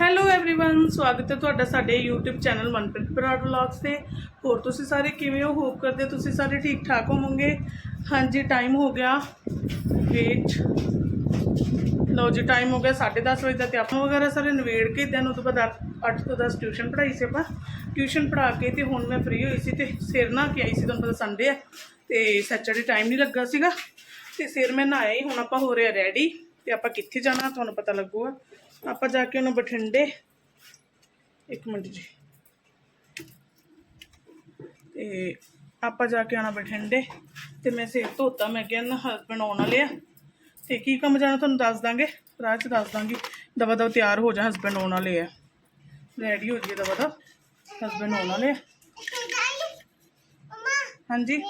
Hello everyone ਸਵਾਗਤ ਹੈ ਤੁਹਾਡਾ ਸਾਡੇ YouTube channel Manpreet Brar vlogs ਤੇ ਹੋਰ ਤੁਸੀਂ ਸਾਰੇ ਕਿਵੇਂ ਹੋ ਹੋਪ ਕਰਦੇ ਹੋ ਤੁਸੀਂ ਸਾਰੇ ਠੀਕ ਠਾਕ ਹੋਵੋਗੇ ਹਾਂਜੀ ਟਾਈਮ ਹੋ ਗਿਆ ਵੇਟ ਲਓ ਜੀ ਟਾਈਮ ਹੋ ਗਿਆ 10:30 ਵਜੇ ਦਾ ਤੇ ਆਪਾਂ ਵਗੈਰਾ ਸਾਰੇ ਨਵੇੜ ਕੇ ਦਿਨ ਤੋਂ ਬਾਅਦ 8 ਤੋਂ 10 ਟਿਊਸ਼ਨ ਪੜ੍ਹਾਈ ਸੀ ਆਪਾਂ ਟਿਊਸ਼ਨ ਪੜ੍ਹਾ ਕੇ ਤੇ ਹੁਣ ਮੈਂ ਫ੍ਰੀ ਹੋਈ ਸੀ ਤੇ ਸਿਰ ਨਹਾ ਕੇ ਆਈ ਸੀ ਤੁਹਾਨੂੰ ਪਤਾ ਸੰਡੇ ਹੈ ਤੇ ਸੈਚਰਡੇ ਟਾਈਮ ਨਹੀਂ ਲੱਗਾ ਸੀਗਾ ਤੇ ਸਿਰ ਮੈਂ ਨਹਾਇਆ ਹੀ ਹੁਣ ਆਪਾਂ ਹੋ ਰਿਹਾ ਰੈਡੀ ਤੇ ਆਪਾਂ ਕਿੱਥੇ ਜਾਣਾ ਤੁਹਾਨੂੰ ਪਤਾ ਲੱਗੂਗਾ ਆਪਾਂ ਜਾ ਕੇ ਉਹਨੂੰ ਬਠਿੰਡੇ। ਇੱਕ ਮਿੰਟ ਜੀ। ਤੇ ਆਪਾਂ ਜਾ ਕੇ ਆਣਾ ਬਠਿੰਡੇ। ਤੇ ਮੈਂ ਸਿਰ ਧੋਤਾ ਮੈਂ ਕਿਹਾ ਨਾ ਹਸਬੈਂਡ ਆਉਣ ਵਾਲੇ ਆ। ਤੇ ਕੀ ਕੰਮ ਜਾਣਾ ਤੁਹਾਨੂੰ ਦੱਸ ਦਾਂਗੇ? ਰਾਹ 'ਚ ਦੱਸ ਦਾਂਗੀ। ਦਵਾ ਦਵਾ ਤਿਆਰ ਹੋ ਜਾ ਹਸਬੈਂਡ ਆਉਣ ਵਾਲੇ ਆ। ਰੈਡੀ ਹੋ ਜੀ ਦਵਾ ਦਾ ਹਸਬੈਂਡ ਆਉਣ ਵਾਲੇ ਆ। ਹਾਂਜੀ।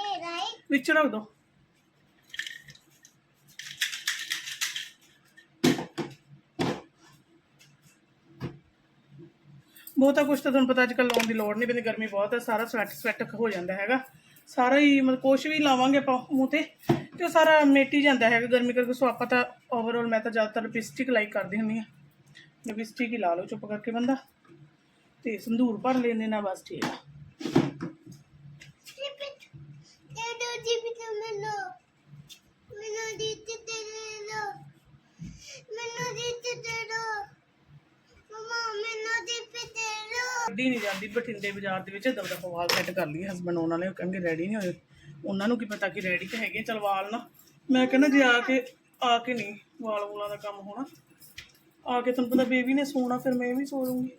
ਵਿੱਚ ਰੱਖ ਦੋ। ਬਹੁਤਾ ਕੁਝ ਤਾਂ ਤੁਹਾਨੂੰ ਪਤਾ ਅੱਜ ਕੱਲ੍ਹ ਲਾਉਣ ਦੀ ਲੋੜ ਨਹੀਂ ਪੈਂਦੀ, ਗਰਮੀ ਬਹੁਤ ਹੈ, ਸਾਰਾ ਸਵੈਟ ਸਵੈਟ ਹੋ ਜਾਂਦਾ ਹੈਗਾ। ਸਾਰਾ ਹੀ ਮਤਲਬ ਕੁਛ ਵੀ ਲਾਵਾਂਗੇ ਆਪਾਂ ਮੂੰਹ ਤੇ ਤੇ ਉਹ ਸਾਰਾ ਮੇਟ ਹੀ ਜਾਂਦਾ ਹੈਗਾ ਗਰਮੀ ਕਰਕੇ। ਸੋ ਆਪਾਂ ਤਾਂ ਓਵਰਆਲ ਮੈਂ ਤਾਂ ਜ਼ਿਆਦਾਤਰ ਲਿਪਸਟਿਕ ਲਾਈਕ ਕਰਦੀ ਹੁੰਦੀ ਆ ਲਿਪਸਟਿਕ ਹੀ ਲਾ ਲਓ ਚੁੱਪ ਕਰਕੇ ਬੰਦਾ, ਤੇ ਸੰਧੂਰ ਭਰ ਲੈਂਦੇ ਨਾ, ਬਸ ਠੀਕ ਆ। ਗੱਡੀ ਨਹੀਂ ਜਾਂਦੀ ਬਠਿੰਡੇ ਬਾਜ਼ਾਰ ਦੇ ਵਿੱਚ ਦਬਦਾ ਪਵਾਲ ਸੈੱਟ ਕਰ ਲਈ ਹਸਬੰਡ ਉਹਨਾਂ ਨੇ ਉਹ ਕਹਿੰਗੇ ਰੈਡੀ ਨਹੀਂ ਹੋਏ। ਉਹਨਾਂ ਨੂੰ ਕੀ ਪਤਾ ਕਿ ਰੈਡੀ ਤਾਂ ਹੈਗੇ ਚਲ ਵਾਲ ਨਾ। ਮੈਂ ਕਹਿੰਦਾ ਜੇ ਆ ਕੇ ਆ ਕੇ ਨਹੀਂ ਵਾਲ ਵੂਲਾਂ ਦਾ ਕੰਮ ਹੋਣਾ। ਆ ਕੇ ਤੁਹਾਨੂੰ ਪਤਾ ਬੇਬੀ ਨੇ ਸੋਣਾ ਫਿਰ ਮੈਂ ਵੀ ਸੋ ਲੂੰਗੀ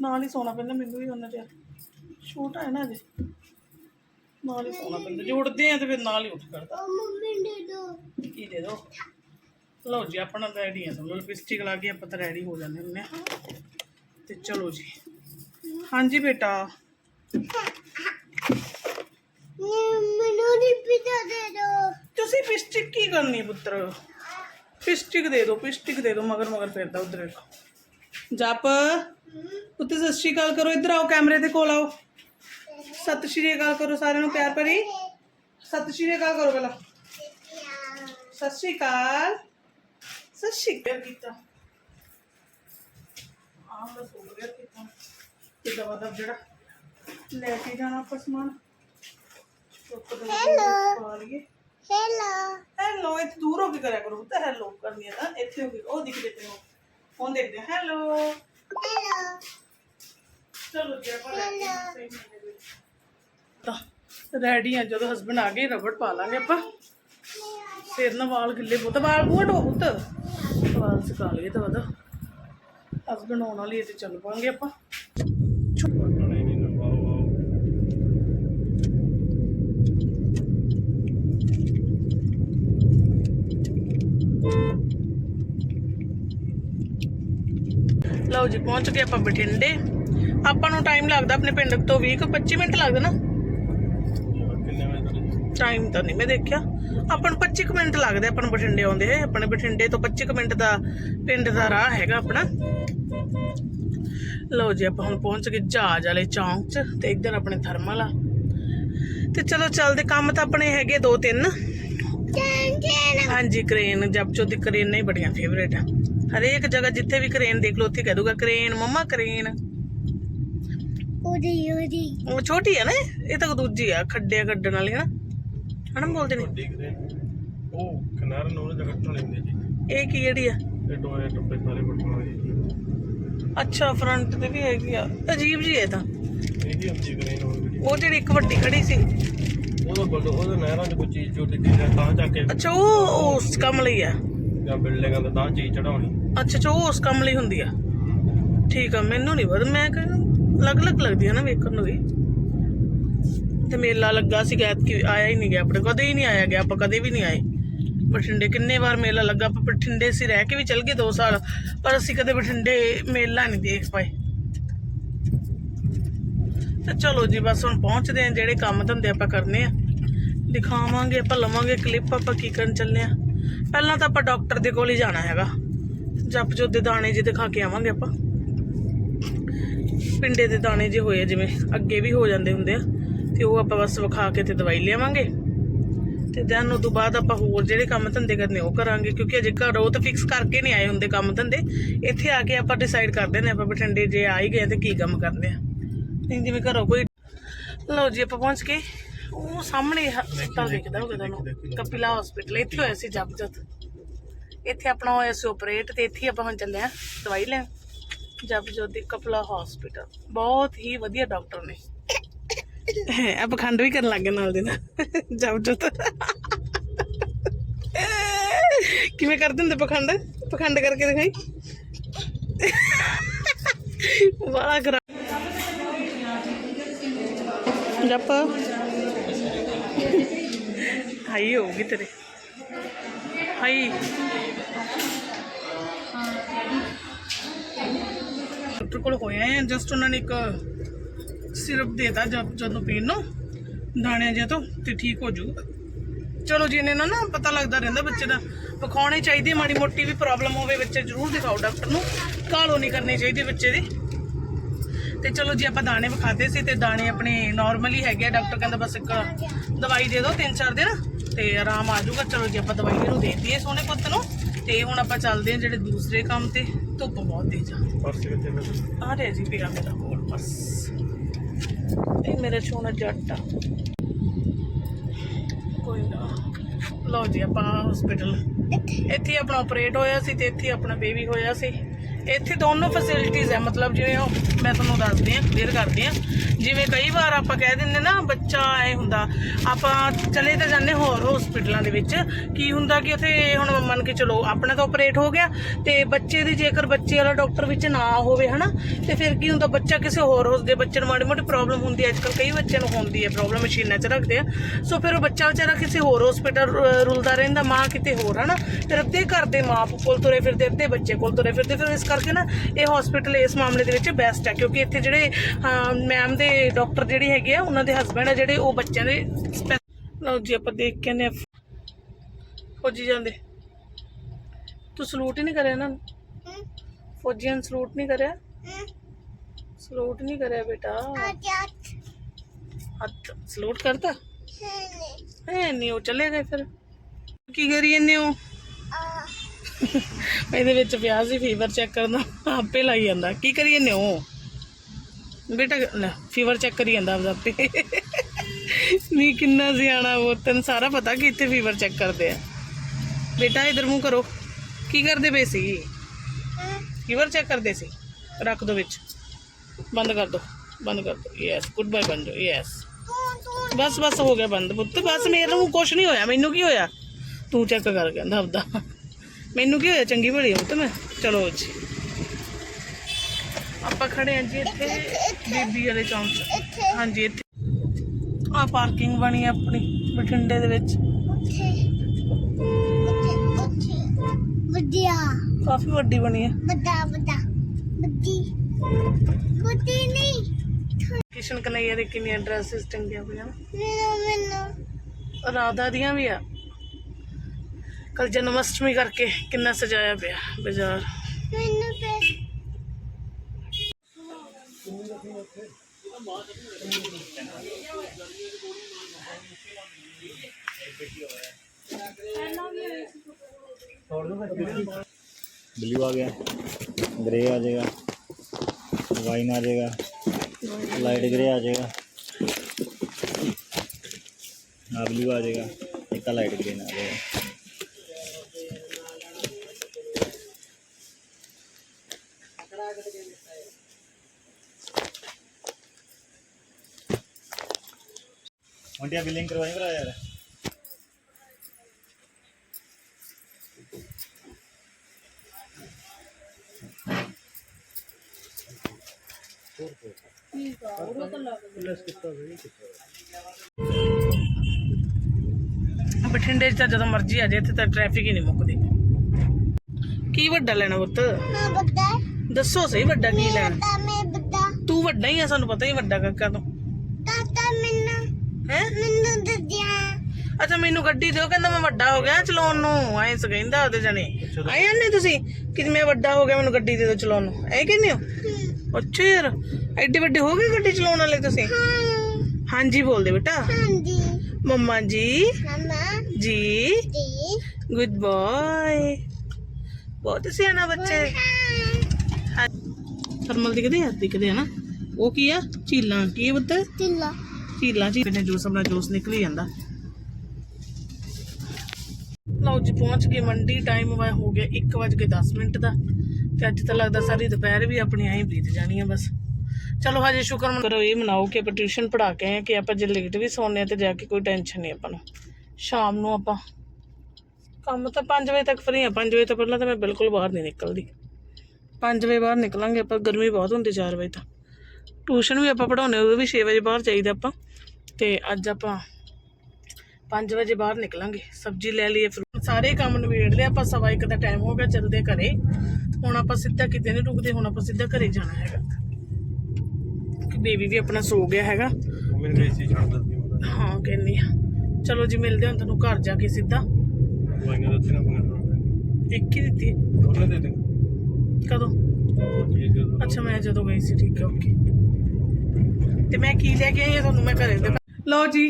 ਨਾਲ ਹੀ ਸੋਣਾ ਪੈਂਦਾ ਮੈਨੂੰ ਵੀ ਉਹਨਾਂ ਚਿਰ। ਛੋਟਾ ਹੈ ਨਾ ਅਜੇ ਨਾਲ ਹੀ ਸੋਣਾ ਪੈਂਦਾ। ਜੇ ਉੱਠਦੇ ਆ ਤੇ ਫਿਰ ਨਾਲ ਹੀ ਉੱਠ ਕਰਦਾ ਕੀ ਦੇ ਦੋ? ਲਓ ਜੀ ਆਪਣਾ ਰੈਡੀ ਆ ਸਮਝ ਲਿਪਸਟਿਕ ਲਾ ਕੇ ਆਪਾਂ ਤਾਂ ਰੈਡੀ ਹੋ ਜਾਂਦੇ ਹੁੰਦੇ ਆ। ਤੇ ਚਲੋ ਜੀ। ਹਾਂਜੀ ਬੇਟਾ। ਤੁਸੀਂ ਪਿਸਟਿਕ ਕੀ ਕਰਨੀ ਪੁੱਤਰ? ਪਿਸਟਿਕ ਦੇ ਦਿਓ ਪਿਸਟਿਕ ਦੇ ਦਿਓ ਮਗਰ ਮਗਰ ਫਿਰਦਾ ਉਧਰ ਵੇਖੋ। ਜਪ ਪੁੱਤ ਸਤਿ ਸ਼੍ਰੀ ਅਕਾਲ ਕਰੋ ਇੱਧਰ ਆਓ ਕੈਮਰੇ ਦੇ ਕੋਲ ਆਓ। ਸਤਿ ਸ਼੍ਰੀ ਅਕਾਲ ਕਰੋ ਸਾਰਿਆਂ ਨੂੰ ਪਿਆਰ ਭਰੀ। ਸਤਿ ਸ਼੍ਰੀ ਅਕਾਲ ਕਰੋ ਪਹਿਲਾਂ। ਸਤਿ ਸ਼੍ਰੀ ਅਕਾਲ। ਕੀਤਾ ਆਹ ਬਸ ਹੋ ਗਿਆ ਕੀਤਾ ਤੇ ਦਵਾ ਦਾ ਜਿਹੜਾ ਲੈ ਕੇ ਜਾਣਾ ਆਪਾਂ ਸਮਾਨ? ਹੈਲੋ ਹੈਲੋ ਇੱਥੇ ਦੂਰ ਹੋ ਕੇ ਕਰਿਆ ਕਰੋ ਤਾਂ ਹੈਲੋ ਕਰਨੀ ਹੈ ਨਾ ਇੱਥੇ ਹੋ ਕੇ ਉਹ ਦਿਖਦੇ ਪਏ ਹੋ ਹੁਣ ਦੇਖਦੇ ਹੈਲੋ ਚਲੋ ਜੀ ਆਪਾਂ ਲੈ ਕੇ ਸਹੀ ਮਿਲਦੇ ਵਿੱਚ। ਤਾਂ ਰੈਡੀ ਆ ਜਦੋਂ ਹਸਬੰਡ ਆ ਗਏ ਰਬੜ ਪਾ ਲਾਂਗੇ ਆਪਾਂ। ਸਿਰ ਨਾਲ ਵਾਲ ਗਿੱਲੇ ਬਹੁਤ ਵਾਲ ਪੁੱਤ। ਵਾਲ ਸੁਕਾ ਲਏ ਤਾਂ ਵਦਾ ਹਸਬੰਡ ਆਉਣ ਵਾਲੀ ਤੇ ਚੱਲ ਪਾਂਗੇ ਆਪਾਂ। ਲਓ ਜੀ ਪਹੁੰਚ ਗਏ ਆਪਾਂ ਬਠਿੰਡੇ। ਆਪਾਂ ਨੂੰ ਟਾਈਮ ਲੱਗਦਾ ਆਪਣੇ ਪਿੰਡ ਤੋਂ 20 ਕੁ 25 ਮਿੰਟ ਲੱਗਦਾ ਨਾ। ਟਾਈਮ ਤਾਂ ਨਹੀਂ ਮੈਂ ਦੇਖਿਆ। ਆਪਾਂ ਨੂੰ 25 ਕੁ ਮਿੰਟ ਲੱਗਦੇ ਆਪਾਂ ਨੂੰ ਬਠਿੰਡੇ ਆਉਂਦੇ ਆਪਣੇ ਬਠਿੰਡੇ ਤੋਂ 25 ਕੁ ਮਿੰਟ ਦਾ ਪਿੰਡ ਦਾ ਰਾਹ ਹੈਗਾ ਆਪਣਾ। ਲਓ ਜੀ ਆਪਾਂ ਹੁਣ ਪਹੁੰਚ ਗਏ ਜਹਾਜ਼ ਵਾਲੇ ਚੌਂਕ 'ਚ ਤੇ ਇੱਧਰ ਆਪਣੇ ਥਰਮਲ ਆ। ਤੇ ਚਲੋ ਚੱਲਦੇ ਕੰਮ ਤਾਂ ਆਪਣੇ ਹੈਗੇ ਦੋ ਤਿੰਨ। ਹਾਂਜੀ ਕ੍ਰੇਨ ਜਪਚੋ ਦੀ ਕ੍ਰੇਨ ਨਹੀਂ ਬੜੀਆਂ ਫੇਵਰੇਟ ਆ। ਹਰੇਕ ਜਗ੍ਹਾ ਜਿੱਥੇ ਵੀ ਕ੍ਰੇਨ ਦੇਖ ਲਓ ਉੱਥੇ ਕਹਿ ਦੂਗਾ ਕ੍ਰੇਨ ਮੰਮਾ ਕ੍ਰੇਨ ਉਹ ਛੋਟੀ ਆ ਨਾ ਇਹ? ਇਹ ਤਾਂ ਦੂਜੀ ਆ ਖੱਡੇ ਕੱਢਣ ਵਾਲੀ ਹੈ ਨਾ ਹਨਾ ਬੋਲਦੇ ਨੇ। ਉਹ ਕਿਨਾਰੇ ਨੂੰ ਉਹਨੇ ਜਗ੍ਹਾ ਟਣ ਲੈਂਦੇ ਜੀ। ਇਹ ਕੀ ਜਿਹੜੀ ਆ? ਇਹ ਟੋਏ ਟੱਪੇ ਸਾਰੇ ਬੱਟਣ ਵਾਲੇ ਅੱਛਾ ਫਰੰਟ ਤੇ ਵੀ ਹੈਗੀ ਆ। ਅਜੀਬ ਜੀ ਤਾਂ। ਇਹ ਹੀ ਹੁੰਦੀ ਕਰੇ ਨੂੰ ਜਿਹੜੀ। ਉਹ ਜਿਹੜੀ ਇੱਕ ਵੱਡੀ ਖੜੀ ਸੀ। ਉਹਦਾ ਬਲ ਉਹਦੇ ਨਹਿਰਾਂ 'ਚ ਕੋਈ ਚੀਜ਼ ਜੋ ਡਿੱਗੀ ਜਾਂ ਤਾਂ ਜਾ ਕੇ ਅੱਛਾ ਉਹ ਉਸ ਕੰਮ ਲਈ ਆ। ਜਾਂ ਬਿਲਡਿੰਗਾਂ ਤੇ ਤਾਂ ਚੀਜ਼ ਚੜਾਉਣੀ ਅੱਛਾ ਅੱਛਾ ਉਹ ਉਸ ਕੰਮ ਲਈ ਹੁੰਦੀ ਆ। ਠੀਕ ਆ ਮੈਨੂੰ ਨਹੀਂ ਪਤਾ। ਮੈਂ ਕਹਿੰਦਾ ਅਲੱਗ ਅਲੱਗ ਲੱਗਦੀ ਆ ਨਾ ਵੇਖਣ ਨੂੰ ਵੀ। ਤੇ ਮੇਲਾ ਲੱਗਾ ਸੀ ਗੈਤ ਕਿ ਆਇਆ ਹੀ ਨਹੀਂ ਗਿਆ, ਆਪਣੇ ਕਦੇ ਹੀ ਨਹੀਂ ਆਇਆ ਗਿਆ, ਆਪਾਂ ਕਦੇ ਵੀ ਨਹੀਂ ਆਏ। ਬਠਿੰਡੇ ਕਿੰਨੇ ਵਾਰ ਮੇਲਾ ਲੱਗਾ, ਆਪਾਂ ਬਠਿੰਡੇ ਸੀ ਰਹਿ ਕੇ ਵੀ ਚੱਲ ਗਏ 2 ਸਾਲ, ਪਰ ਅਸੀਂ ਕਦੇ ਬਠਿੰਡੇ ਮੇਲਾ ਨਹੀਂ ਦੇਖ ਪਾਏ। ਤੇ ਚਲੋ ਜੀ, ਬਸ ਹੁਣ ਪਹੁੰਚਦੇ ਆ ਜਿਹੜੇ ਕੰਮ ਧੰਦੇ ਆਪਾਂ ਕਰਨੇ ਆ। ਦਿਖਾਵਾਂਗੇ, ਆਪਾਂ ਲਵਾਂਗੇ ਕਲਿੱਪ ਆਪਾਂ ਕੀ ਕਰਨ ਚੱਲੇ ਆ। ਪਹਿਲਾਂ ਤਾਂ ਆਪਾਂ ਡਾਕਟਰ ਦੇ ਕੋਲ ਹੀ ਜਾਣਾ ਹੈਗਾ। ਜਪਜੋਤ ਦੇ ਦਾਣੇ ਜੇ ਦਿਖਾ ਕੇ ਆਵਾਂਗੇ ਆਪਾਂ। ਪਿੰਡੇ ਦੇ ਦਾਣੇ ਜੇ ਹੋਏ ਆ, ਜਿਵੇਂ ਅੱਗੇ ਵੀ ਹੋ ਜਾਂਦੇ ਹੁੰਦੇ ਆ। ਤੇ ਉਹ ਆਪਾਂ ਬਸ ਵਿਖਾ ਕੇ ਤੇ ਦਵਾਈ ਲਿਆਵਾਂਗੇ। ਤੇ ਦੈਨ ਉਹ ਤੋਂ ਬਾਅਦ ਆਪਾਂ ਹੋਰ ਜਿਹੜੇ ਕੰਮ ਧੰਦੇ ਕਰਨੇ ਉਹ ਕਰਾਂਗੇ ਕਿਉਂਕਿ ਅਜੇ ਘਰ ਉਹ ਤਾਂ ਫਿਕਸ ਕਰਕੇ ਨਹੀਂ ਆਏ ਹੁੰਦੇ ਕੰਮ ਧੰਦੇ। ਇੱਥੇ ਆ ਕੇ ਆਪਾਂ ਡਿਸਾਈਡ ਕਰਦੇ ਨੇ ਆਪਾਂ ਬਠਿੰਡੇ ਜੇ ਆ ਹੀ ਗਏ ਤੇ ਕੀ ਕੰਮ ਕਰਨੇ ਆ। ਨਹੀਂ ਜਿਵੇਂ ਘਰੋਂ ਕੋਈ ਲਓ ਜੀ ਆਪਾਂ ਪਹੁੰਚ ਗਏ। ਉਹ ਸਾਹਮਣੇ ਹਸਪਤਾਲ ਦਿਖਦਾ ਹੋਗਾ ਤੁਹਾਨੂੰ ਕਪਿਲਾ ਹਸਪੀਟਲ ਇੱਥੇ ਹੋਇਆ ਸੀ ਜਬਜਤ। ਇੱਥੇ ਆਪਣਾ ਹੋਇਆ ਸੀ ਆਪਰੇਟ ਤੇ ਇੱਥੇ ਆਪਾਂ ਹੁਣ ਚੱਲੇ ਆ ਦਵਾਈ ਲੈਣ। ਜਬਜਤ ਦੀ ਕਪਿਲਾ ਹਸਪੀਟਲ ਬਹੁਤ ਹੀ ਵਧੀਆ ਡਾਕਟਰ ਨੇ। ਆ ਪਖੰਡ ਵੀ ਕਰਨ ਲੱਗੇ ਨਾਲ ਦੇ ਨਾਲ। ਜਬਜਤ ਕਿਵੇਂ ਕਰਦੇ ਹੁੰਦੇ ਪਖੰਡ? ਪਖੰਡ ਕਰਕੇ ਦਿਖਾਈ। ਵਾਹ ਕਰਾ ਜੱਪ। ਹਾਈ ਹੋਊਗੀ ਤੇਰੇ। ਹਾਈ। ਡਾਕਟਰ ਕੋਲ ਹੋਇਆ ਹੈ ਜਸਟ ਉਹਨਾਂ ਨੇ ਇੱਕ ਸਿਰਪ ਦੇਤਾ ਜਦ ਜਦੋਂ ਪੀਣ ਨੂੰ ਦਾਣਿਆਂ ਜਿਹਾ ਤੋਂ ਤੇ ਠੀਕ ਹੋ ਜਾਊਗਾ ਚਲੋ ਜੀ ਇਹਨਾਂ ਨੂੰ ਪਤਾ ਲੱਗਦਾ ਰਹਿੰਦਾ ਬੱਚੇ ਦਾ। ਵਿਖਾਉਣੇ ਚਾਹੀਦੇ ਮਾੜੀ ਮੋਟੀ ਵੀ ਪ੍ਰੋਬਲਮ ਹੋਵੇ ਬੱਚੇ ਜ਼ਰੂਰ ਦਿਖਾਓ ਡਾਕਟਰ ਨੂੰ। ਕਾਲੋ ਨਹੀਂ ਕਰਨੀ ਚਾਹੀਦੀ ਬੱਚੇ ਦੀ। ਤੇ ਚਲੋ ਜੀ ਆਪਾਂ ਦਾਣੇ ਵਿਖਾਦੇ ਸੀ ਤੇ ਦਾਣੇ ਆਪਣੇ ਨਾਰਮਲੀ ਹੈਗੇ ਡਾਕਟਰ ਕਹਿੰਦਾ ਬਸ ਇੱਕ ਦਵਾਈ ਦੇ ਦਿਓ ਤਿੰਨ ਚਾਰ ਦਿਨ ਤੇ ਆਰਾਮ ਆ ਜਾਊਗਾ। ਚਲੋ ਜੀ ਆਪਾਂ ਦਵਾਈ ਇਹਨੂੰ ਦੇ ਦਈਏ ਸੋਹਣੇ ਪੁੱਤ ਨੂੰ। ਤੇ ਹੁਣ ਆਪਾਂ ਚੱਲਦੇ ਹਾਂ ਜਿਹੜੇ ਦੂਸਰੇ ਕੰਮ ਤੇ। ਧੁੱਪ ਬਹੁਤ ਤੇਜ਼ ਆ। ਪਰਸ ਕਿੱਥੇ ਮੇਰਾ ਆ ਰਿਹਾ ਜੀ ਪਿਆ ਮੇਰਾ ਕੋਲ ਬਸ ਇਹ ਮੇਰਾ ਛੋਣਾ ਜੱਟ ਆ। ਕੋਈ ਨਾ। ਲਓ ਜੀ, ਆਪਾਂ ਹਸਪੀਟਲ ਇੱਥੇ ਆਪਣਾ ਆਪਰੇਟ ਹੋਇਆ ਸੀ ਤੇ ਇੱਥੇ ਆਪਣਾ ਬੇਬੀ ਹੋਇਆ ਸੀ। ਇੱਥੇ ਦੋਨੋਂ ਫੈਸਿਲਿਟੀਆਂ ਹੈ। ਮਤਲਬ ਜਿਵੇਂ ਉਹ ਮੈਂ ਤੁਹਾਨੂੰ ਦੱਸਦੀ ਹਾਂ ਕਲੀਅਰ ਕਰਦੀ ਹਾਂ। ਜਿਵੇਂ ਕਈ ਵਾਰ ਆਪਾਂ ਕਹਿ ਦਿੰਦੇ ਨਾ, ਬੱਚਾ ਐ ਹੁੰਦਾ, ਆਪਾਂ ਚਲੇ ਤਾਂ ਜਾਂਦੇ ਹੋਰ ਹਸਪੀਟਲਾਂ ਦੇ ਵਿੱਚ। ਕੀ ਹੁੰਦਾ ਕਿ ਉੱਥੇ ਹੁਣ ਮੰਨ ਕੇ ਚਲੋ, ਆਪਣਾ ਤਾਂ ਆਪਰੇਟ ਹੋ ਗਿਆ ਤੇ ਬੱਚੇ ਦੀ ਜੇਕਰ ਬੱਚੇ ਵਾਲਾ ਡਾਕਟਰ ਵਿੱਚ ਨਾ ਹੋਵੇ, ਹਨਾ, ਤੇ ਫਿਰ ਕੀ ਹੁੰਦਾ, ਬੱਚਾ ਕਿਸੇ ਹੋਰ ਉਸਦੇ ਬੱਚੇ ਨੂੰ ਮਾੜੀ ਮੋਟੀ ਪ੍ਰੋਬਲਮ ਹੁੰਦੀ ਹੈ। ਅੱਜਕੱਲ ਕਈ ਬੱਚਿਆਂ ਨੂੰ ਹੁੰਦੀ ਹੈ ਪ੍ਰੋਬਲਮ ਮਸ਼ੀਨਾਂ 'ਚ ਰੱਖਦੇ ਆ। ਸੋ ਫਿਰ ਉਹ ਬੱਚਾ ਵਿਚਾਰਾ ਕਿਸੇ ਹੋਰ ਹਸਪੀਟਲ ਰੁਲਦਾ ਰਹਿੰਦਾ, ਮਾਂ ਕਿਤੇ ਹੋਰ, ਹਨਾ। ਫਿਰ ਅੱਧੇ ਘਰ ਦੇ ਮਾਂ ਕੋਲ ਤੁਰੇ ਫਿਰਦੇ, ਅੱਧੇ ਬੱਚੇ ਕੋਲ ਤੁਰੇ ਫਿਰਦੇ, ਫਿਰ ਇਸ ਕਰਕੇ ਨਾ ਇਹ ਹਸਪੀਟਲ ਇਸ ਮਾਮਲੇ ਦੇ ਵਿੱਚ ਬੈਸਟ ਹੈ ਕਿਉਂਕਿ ਇੱਥੇ ਜਿਹੜੇ ਮੈਮ ਦੇ ਡਾਕਟਰ ਜਿਹੜੇ ਹੈਗੇ ਆ ਉਹਨਾਂ ਦੇ ਹਸਬੰਡ ਆ ਜਿਹੜੇ ਉਹ ਬੱਚਿਆਂ ਦੇ ਲਓ ਜੀ ਆਪਾਂ ਦੇਖ ਕੇ ਨੇ ਫੌਜੀ ਜਾਂਦੇ। ਤੂੰ ਸਲੂਟ ਹੀ ਨਹੀਂ ਕਰਿਆ ਨੂੰ? ਫੌਜੀਆਂ ਨੂੰ ਸਲੂਟ ਨਹੀਂ ਕਰਿਆ? ਸਲੂਟ ਨਹੀਂ ਕਰਿਆ ਬੇਟਾ। ਹੱਥ ਸਲੂਟ ਕਰਤਾ? ਹੈ। ਨਹੀਂ ਉਹ ਚਲੇ ਗਏ ਫਿਰ। ਕੀ ਕਰੀ ਜਾਂਦੇ ਹੋ? ਇਹਦੇ ਵਿੱਚ ਪਿਆ ਸੀ ਫੀਵਰ ਚੈੱਕ ਕਰਨਾ ਆਪੇ ਲਾਈ ਜਾਂਦਾ। ਕੀ ਕਰੀਏ ਜਾਂਦੇ ਬੇਟਾ ਫੀਵਰ ਚੈੱਕ ਕਰੀ ਜਾਂਦਾ ਆਪਦਾ ਆਪੇ। ਨਹੀਂ, ਕਿੰਨਾ ਸਿਆਣਾ ਉਹ, ਤੈਨੂੰ ਸਾਰਾ ਪਤਾ ਕਿ ਇੱਥੇ ਫੀਵਰ ਚੈੱਕ ਕਰਦੇ ਆ। ਬੇਟਾ, ਇਧਰ ਮੂੰਹ ਕਰੋ। ਕੀ ਕਰਦੇ ਪਏ ਸੀ? ਫੀਵਰ ਚੈੱਕ ਕਰਦੇ ਸੀ। ਰੱਖ ਦੋ ਵਿੱਚ। ਬੰਦ ਕਰ ਦੋ, ਬੰਦ ਕਰ ਦੋ। ਯੈਸ ਗੁੱਡ ਬਾਏ ਬਣ ਜਾਓ ਯੈਸ ਬਸ ਬਸ, ਹੋ ਗਿਆ ਬੰਦ ਪੁੱਤ। ਬਸ, ਮੇਰੇ ਨੂੰ ਕੁਝ ਨਹੀਂ ਹੋਇਆ। ਮੈਨੂੰ ਕੀ ਹੋਇਆ? ਤੂੰ ਚੈੱਕ ਕਰ, ਕਹਿੰਦਾ ਆਪਦਾ। ਮੈਨੂੰ ਕੀ ਹੋਇਆ? ਚੰਗੀ ਭਲੀ ਹਾਂ ਤਾਂ ਮੈਂ। ਚਲੋ ਜੀ। ਆਪਾਂ ਖੜੇ ਹਾਂ ਜੀ ਇੱਥੇ ਬੀਬੀ ਵਾਲੇ ਚੌਂਕ 'ਚ। ਹਾਂਜੀ ਇੱਥੇ। ਆ ਪਾਰਕਿੰਗ ਬਣੀ ਹੈ ਆਪਣੀ ਬਠਿੰਡੇ ਦੇ ਵਿੱਚ। ਵਧੀਆ। ਕਾਫੀ ਵੱਡੀ ਬਣੀ ਹੈ ਵੱਡਾ ਵੱਡਾ। ਵੱਡੀ। ਵੱਡੀ ਨਹੀਂ। ਕਿਸ਼ਨ ਕਨਈਆ ਦੇ ਕਿੰਨੀਆਂ ਡਰੈਸਸ ਟੰਗੀਆਂ ਪਈਆਂ। ਨੇ ਮੈਨੂੰ ਮੈਨੂੰ। ਰਾਧਾ ਦੀਆਂ ਵੀ ਆ। कल जन्माष्टमी करके किन्ना सजाया पे बाज़ार? ब्लू आ गया ग्रे आ जाएगा वाइन आ जाएगा लाइट ग्रे आ जाएगा हाँ ब्लू आ जाएगा एक लाइट ग्रीन आ जाएगा। ਕਿਆ ਬਿਲਿੰਗ ਕਰਵਾਈ ਭਰਾ ਯਾਰ। ਆ ਬਠਿੰਡੇ 'ਚ ਤਾਂ ਜਦੋਂ ਮਰਜ਼ੀ ਆ ਜਾਏ ਇੱਥੇ ਤਾਂ ਟ੍ਰੈਫਿਕ ਹੀ ਨਹੀਂ ਮੁੱਕਦੀ। ਕੀ ਵੱਡਾ ਲੈਣਾ ਪੁੱਤ? ਦੱਸੋ ਸਹੀ ਵੱਡਾ ਕੀ ਲੈਣਾ? ਤੂੰ ਵੱਡਾ ਹੀ ਆ ਸਾਨੂੰ ਪਤਾ ਹੀ ਵੱਡਾ ਕਾਕਾ ਤੂੰ। ਅੱਛਾ ਮੈਨੂੰ ਗੱਡੀ ਦਿਓ ਕਹਿੰਦਾ ਮੈਂ ਵੱਡਾ ਹੋ ਗਿਆ ਚਲਾਉਣ ਨੂੰ। ਐਂ ਸ ਕਹਿੰਦਾ ਉਹਦੇ ਜਣੇ। ਆਏ ਨਹੀਂ ਤੁਸੀਂ ਕਿ ਮੈਂ ਵੱਡਾ ਹੋ ਗਿਆ ਮੈਨੂੰ ਗੱਡੀ ਦੇ ਦਿਓ ਚਲਾਉਣ ਨੂੰ। ਐ ਕਹਿੰਦੇ ਹੋ? ਅੱਛਾ ਯਾਰ ਐਡੀ ਵੱਡੇ ਹੋ ਗਏ ਗੱਡੀ ਚਲਾਉਣ ਵਾਲੇ ਤੁਸੀਂ? ਹਾਂ। ਹਾਂਜੀ ਬੋਲਦੇ ਬੇਟਾ। ਹਾਂਜੀ। ਮੰਮਾ ਜੀ। ਮਮਾ ਜੀ। ਦੀ ਗੁੱਡ ਬॉय ਬਹੁਤ ਸਿਆਣਾ ਬੱਚਾ ਹੈ। ਹਾਂ। ਥਰਮਲ ਦਿਖਦੇ ਆ? ਦਿਖਦੇ ਆ ਨਾ। ਉਹ ਕੀ ਆ? ਝੀਲਾਂ। ਕੀ ਹੈ ਪੁੱਤ? ਤਿੱਲਾ ਝੀਲਾਂ ਚ ਨੇ ਜੂਸ ਆਪਣਾ ਜੂਸ ਨਿਕਲੀ ਜਾਂਦਾ। ਅੱਜ ਪਹੁੰਚ ਗਏ, ਮੰਡੀ ਟਾਈਮ ਵਾ, ਹੋ ਗਿਆ 1:10 ਮਿੰਟ ਦਾ। ਤੇ ਅੱਜ ਤਾਂ ਲੱਗਦਾ ਸਾਰੀ ਦੁਪਹਿਰ ਵੀ ਆਪਣੀ ਐਂ ਬੀਤ ਜਾਣੀ ਆ ਬਸ। ਚਲੋ ਹਜੇ ਸ਼ੁਕਰ ਕਰੋ ਇਹ ਮਨਾਓ ਕਿ ਆਪਾਂ ਟਿਊਸ਼ਨ ਪੜਾ ਕੇ ਆਏ ਕਿ ਆਪਾਂ ਜੇ ਲੇਟ ਵੀ ਸੌਂਦੇ ਆ ਤੇ ਜਾ ਕੇ ਕੋਈ ਟੈਨਸ਼ਨ ਨਹੀਂ ਆਪਾਂ ਨੂੰ। ਸ਼ਾਮ ਨੂੰ ਆਪਾਂ ਕੰਮ ਤਾਂ 5 ਵਜੇ ਤੱਕ ਫਰੀ ਆ 5 ਵਜੇ ਤੋਂ ਪਹਿਲਾਂ ਤਾਂ ਮੈਂ ਬਿਲਕੁਲ ਬਾਹਰ ਨਹੀਂ ਨਿਕਲਦੀ। 5 ਵਜੇ ਬਾਹਰ ਨਿਕਲਾਂਗੇ ਆਪਾਂ, ਗਰਮੀ ਬਹੁਤ ਹੁੰਦੀ 4 ਵਜੇ ਤਾਂ। ਟਿਊਸ਼ਨ ਵੀ ਆਪਾਂ ਪੜਾਉਨੇ ਉਦੋਂ ਵੀ 6 ਵਜੇ ਬਾਹਰ ਚਾਹੀਦਾ ਆਪਾਂ। ਤੇ ਅੱਜ ਆਪਾਂ 5 ਵਜੇ ਬਾਹਰ ਨਿਕਲਾਂਗੇ ਸਬਜ਼ੀ ਲੈ ਲਈਏ ਫਿਰ ਸਾਰੇ ਕੰਮ ਨਿਬੇੜ ਲਿਆ ਆਪਾਂ ਸਵਾ ਇੱਕ ਦਾ ਟਾਈਮ ਹੋ ਗਿਆ ਚੱਲਦੇ ਘਰੇ। ਹੁਣ ਆਪਾਂ ਸਿੱਧਾ ਕਿਤੇ ਨਹੀਂ ਰੁਕਦੇ ਹੁਣ ਆਪਾਂ ਸਿੱਧਾ ਘਰੇ ਜਾਣਾ ਹੈਗਾ। ਬੇਬੀ ਵੀ ਆਪਣਾ ਸੋ ਗਿਆ ਹੈਗਾ। ਮੰਮੀ ਨੇ ਗਈ ਸੀ ਛੱਡ ਦਿੱਤੀ ਮੈਂ ਹਾਂ ਕਹਿੰਨੀ ਆ। ਚਲੋ ਜੀ ਮਿਲਦੇ ਹਾਂ ਤੁਹਾਨੂੰ ਘਰ ਜਾ ਕੇ ਸਿੱਧਾ। ਦਵਾਈਆਂ ਦਿੱਤੀ ਨਾ ਮੈਂ ਇੱਕ ਹੀ ਦਿੱਤੀ ਹੈ। ਦੋਨੇ ਦੇ ਦੇ ਕਦੋਂ? ਅੱਛਾ ਮੈਂ ਜਦੋਂ ਗਈ ਸੀ ਠੀਕ ਹੈ ਓਕੇ। ਤੇ ਮੈਂ ਕੀ ਲੈ ਕੇ ਆਈ ਤੁਹਾਨੂੰ? ਮੈਂ ਘਰੇ ਦੇ ਲਓ ਜੀ।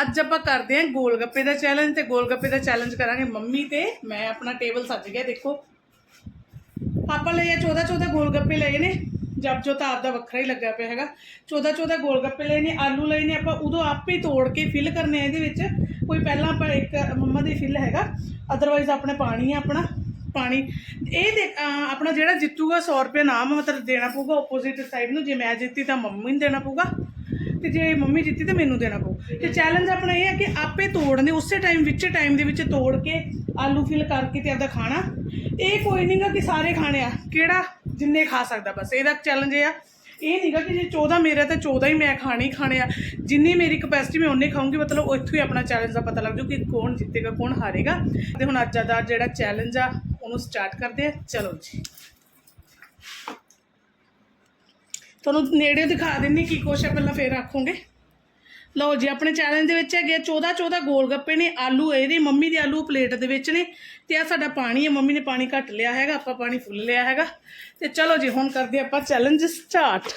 ਅੱਜ ਆਪਾਂ ਕਰਦੇ ਹਾਂ ਗੋਲ ਗੱਪੇ ਦਾ ਚੈਲੰਜ ਤੇ ਗੋਲ ਗੱਪੇ ਦਾ ਚੈਲੰਜ ਕਰਾਂਗੇ ਮੰਮੀ ਤੇ। ਮੈਂ ਆਪਣਾ ਟੇਬਲ ਸੱਜ ਗਿਆ, ਦੇਖੋ। ਆਪਾਂ ਲਏ ਆ 14 14 ਗੋਲ ਗੱਪੇ ਲਏ ਨੇ। ਜਬ ਜੋ ਤਾਂ ਆਪਦਾ ਵੱਖਰਾ ਹੀ ਲੱਗਾ ਪਿਆ ਹੈਗਾ। 14 14 ਗੋਲ ਗੱਪੇ ਲਏ ਨੇ, ਆਲੂ ਲਏ ਨੇ ਆਪਾਂ, ਉਦੋਂ ਆਪੇ ਹੀ ਤੋੜ ਕੇ ਫਿਲ ਕਰਨੇ ਆ ਇਹਦੇ ਵਿੱਚ। ਕੋਈ ਪਹਿਲਾਂ ਆਪਾਂ ਇੱਕ ਮੰਮਾ ਦੀ ਫਿਲ ਹੈਗਾ। ਅਦਰਵਾਈਜ਼ ਆਪਣੇ ਪਾਣੀ ਆ ਆਪਣਾ, ਪਾਣੀ। ਇਹ ਦੇ ਅਹ ਆਪਣਾ ਜਿਹੜਾ ਜਿੱਤੂਗਾ 100 ਰੁਪਏ ਨਾਮ ਮਤਲਬ ਦੇਣਾ ਪਊਗਾ ਆਪੋਜ਼ਿਟ ਸਾਈਡ ਨੂੰ। ਜੇ ਮੈਂ ਜਿੱਤੀ ਤਾਂ ਮੰਮੀ ਨੂੰ ਦੇਣਾ ਪਊਗਾ। ਤੇ ਜੇ ਮੰਮੀ ਜਿੱਤੀ ਤਾਂ ਮੈਨੂੰ ਦੇਣਾ ਪਊ। ਤੇ ਚੈਲੰਜ ਆਪਣਾ ਇਹ ਹੈ ਕਿ ਆਪੇ ਤੋੜਨੇ, ਉਸੇ ਟਾਈਮ ਵਿੱਚ ਟਾਈਮ ਦੇ ਵਿੱਚ ਤੋੜ ਕੇ ਆਲੂ ਫਿਲ ਕਰਕੇ ਤੇ ਆਪਦਾ ਖਾਣਾ। ਇਹ ਕੋਈ ਨਹੀਂਗਾ ਕਿ ਸਾਰੇ ਖਾਣੇ ਆ। ਕਿਹੜਾ? ਜਿੰਨੇ ਖਾ ਸਕਦਾ ਬਸ। ਇਹਦਾ ਚੈਲੰਜ ਇਹ ਆ। ਇਹ ਨਹੀਂਗਾ ਕਿ ਜੇ 14 ਮੇਰਾ ਤਾਂ 14 ਹੀ ਮੈਂ ਖਾਣੇ ਹੀ ਖਾਣੇ ਆ। ਜਿੰਨੀ ਮੇਰੀ ਕਪੈਸਿਟੀ ਮੈਂ ਉਨੇ ਖਾਊਂਗੀ, ਮਤਲਬ ਉੱਥੋਂ ਹੀ ਆਪਣਾ ਚੈਲੰਜ ਦਾ ਪਤਾ ਲੱਗ ਜੂ ਕਿ ਕੌਣ ਜਿੱਤੇਗਾ, ਕੌਣ ਹਾਰੇਗਾ। ਤੇ ਹੁਣ ਅੱਜ ਦਾ ਜਿਹੜਾ ਚੈਲੰਜ ਆ, ਉਹਨੂੰ ਸਟਾਰਟ ਕਰਦੇ ਆ। ਚਲੋ ਜੀ। ਤੁਹਾਨੂੰ ਨੇੜੇ ਦਿਖਾ ਦਿੰਨੀ ਕੀ ਕੁਛ ਹੈ ਪਹਿਲਾਂ ਫੇਰ ਆਖੋਗੇ। ਲਓ ਜੀ, ਆਪਣੇ ਚੈਲੰਜ ਦੇ ਵਿੱਚ ਹੈਗੇ 14 14 ਗੋਲ ਗੱਪੇ ਨੇ, ਆਲੂ ਇਹਦੇ ਮੰਮੀ ਦੇ ਆਲੂ ਪਲੇਟ ਦੇ ਵਿੱਚ ਨੇ, ਤੇ ਆ ਸਾਡਾ ਪਾਣੀ ਹੈ ਮੰਮੀ ਨੇ ਪਾਣੀ ਘੱਟ ਲਿਆ ਹੈਗਾ, ਆਪਾਂ ਪਾਣੀ ਫੁੱਲ ਲਿਆ ਹੈਗਾ। ਤੇ ਚਲੋ ਜੀ, ਹੁਣ ਕਰਦੇ ਆਪਾਂ ਚੈਲੰਜ ਸਟਾਰਟ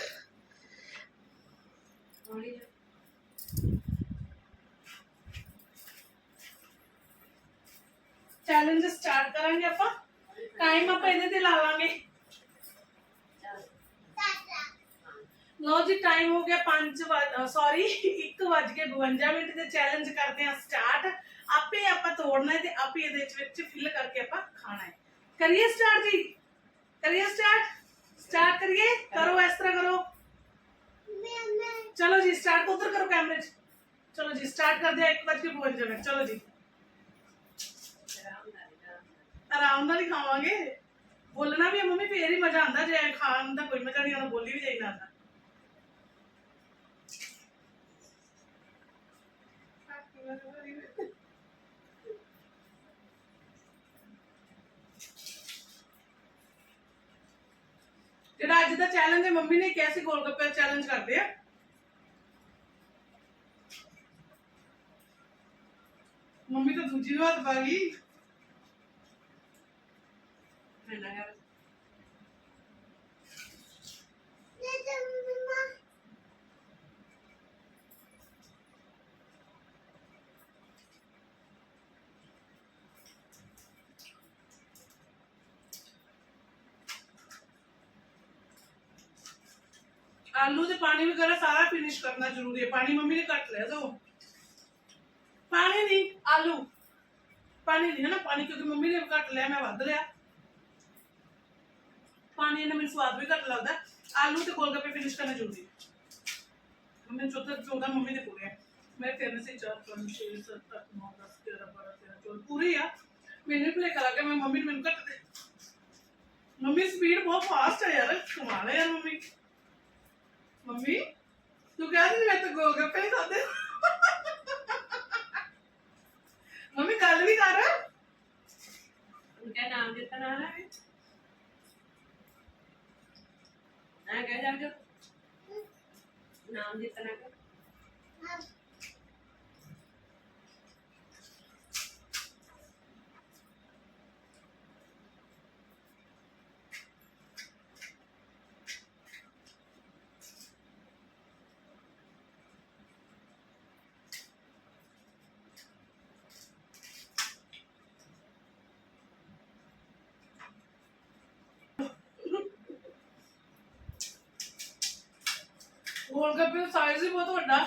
ਚੈਲੰਜ ਸਟਾਰਟ ਕਰਾਂਗੇ ਆਪਾਂ। ਟਾਈਮ ਆਪਾਂ ਇਹਦੇ ਤੇ ਲਾ ਲਾਂਗੇ ਲਓ ਜੀ ਟਾਈਮ ਹੋ ਗਿਆ 5 ਸੌਰੀ 1 ਵਜ ਕੇ 52 ਮਿੰਟ ਦੇ ਚੈਲੰਜ ਕਰਦੇ ਹਾਂ ਸਟਾਰਟ ਆਪੇ ਆਪਾਂ ਤੋੜਨਾ ਹੈ ਤੇ ਆਪੇ ਇਹਦੇ ਵਿੱਚ- ਵਿੱਚ ਫਿਲ ਕਰਕੇ ਆਪਾਂ ਖਾਣਾ ਹੈ। ਕਰੀਏ ਸਟਾਰਟ ਜੀ? ਕਰੀਏ ਸਟਾਰਟ ਸਟਾਰਟ ਕਰੀਏ? ਕਰੋ, ਇਸ ਤਰ੍ਹਾਂ ਕਰੋ। ਮੈਂ ਮੈਂ ਚਲੋ ਜੀ ਸਟਾਰਟ ਉਧਰ ਕਰੋ ਕੈਮਰੇ 'ਚ। ਚਲੋ ਜੀ ਸਟਾਰਟ ਕਰਦੇ ਹਾਂ 1 ਵਜ ਕੇ 52 ਮਿੰਟ। ਚਲੋ ਜੀ। ਆਰਾਮ ਨਾਲ ਹੀ ਖਾਵਾਂਗੇ। ਬੋਲਣਾ ਵੀ ਹੈ, ਮੰਮੀ, ਫੇਰ ਹੀ ਮਜ਼ਾ ਆਉਂਦਾ, ਜੇ ਖਾਣ ਦਾ ਕੋਈ ਮਜ਼ਾ ਨਹੀਂ ਆਉਂਦਾ ਬੋਲੀ ਵੀ ਜਾਈ ਨਾ ਆਉਂਦਾ ਜਿਹੜਾ ਅੱਜ ਦਾ ਚੈਲੰਜ ਹੈ ਮੰਮੀ ਨੇ ਕਿਹਾ ਸੀ ਗੋਲ ਗੱਪੇ ਚੈਲੰਜ ਕਰਦੇ ਆ ਮੰਮੀ ਤਾਂ ਦੂਜੀ ਵਾਰ ਪਾ ਗਈ ਮੈਂ ਨਾ ਯਾਰ ਮੈਂ ਤਾਂ ਮਮਾ ਆਲੂ ਤੇ ਪਾਣੀ ਵਗੈਰਾ ਸਾਰਾ ਫਿਨਿਸ਼ ਕਰਨਾ ਜ਼ਰੂਰੀ ਹੈ ਪਾਣੀ ਮੰਮੀ ਨੇ ਕੱਟ ਲਿਆ ਦੋ ਪਾਣੀ ਨਹੀਂ ਆਲੂ ਪਾਣੀ ਨਹੀਂ ਹੈ ਨਾ ਪਾਣੀ ਕਿਉਂਕਿ ਮੰਮੀ ਨੇ ਕੱਟ ਲਿਆ ਮੈਂ ਵੱਧ ਲਿਆ ਪਾਣੀ ਨਾਲ ਮੈਨੂੰ ਸਵਾਦ ਵੀ ਘੱਟ ਲੱਗਦਾ ਆਲੂ ਤੇ ਗੋਲ ਗੱਪੇ ਫਿਨਿਸ਼ ਕਰਨਾ ਜ਼ਰੂਰੀ ਹੈ ਮੰਮੀ ਚੌਥਾ ਚੌਦਾਂ ਮੰਮੀ ਦੇ ਪੂਰੇ ਆ ਮੇਰੇ ਤਿੰਨ ਸੇ ਚਾਰ ਪੰਜ ਛੇ ਸੱਤ ਅੱਠ ਨੌ ਦਸ ਗਿਆਰਾਂ ਬਾਰਾਂ ਤੇਰਾਂ ਚੌਦਾਂ ਪੂਰੇ ਆ ਮੈਨੂੰ ਭੁਲੇ ਕਰਾ ਕੇ ਮੈਂ ਮੰਮੀ ਨੂੰ ਮੈਨੂੰ ਘੱਟ ਦੇ ਮੰਮੀ ਸਪੀਡ ਬਹੁਤ ਫਾਸਟ ਹੈ ਯਾਰ ਕਮਾਲ ਹੈ ਯਾਰ ਮੰਮੀ ਮੰਮੀ ਤੂੰ ਕਹਿ ਰਹੀ ਮੈਂ ਤਾਂ ਗੋਲ ਗੱਪੇ ਹੀ ਖਾਦੇ ਮੰਮੀ ਗੱਲ ਵੀ ਕਰ उनका नाम जितना ना है हाँ क्या जान के नाम जितना ਗੱਪੇ ਬਹੁਤ ਵੱਡਾ।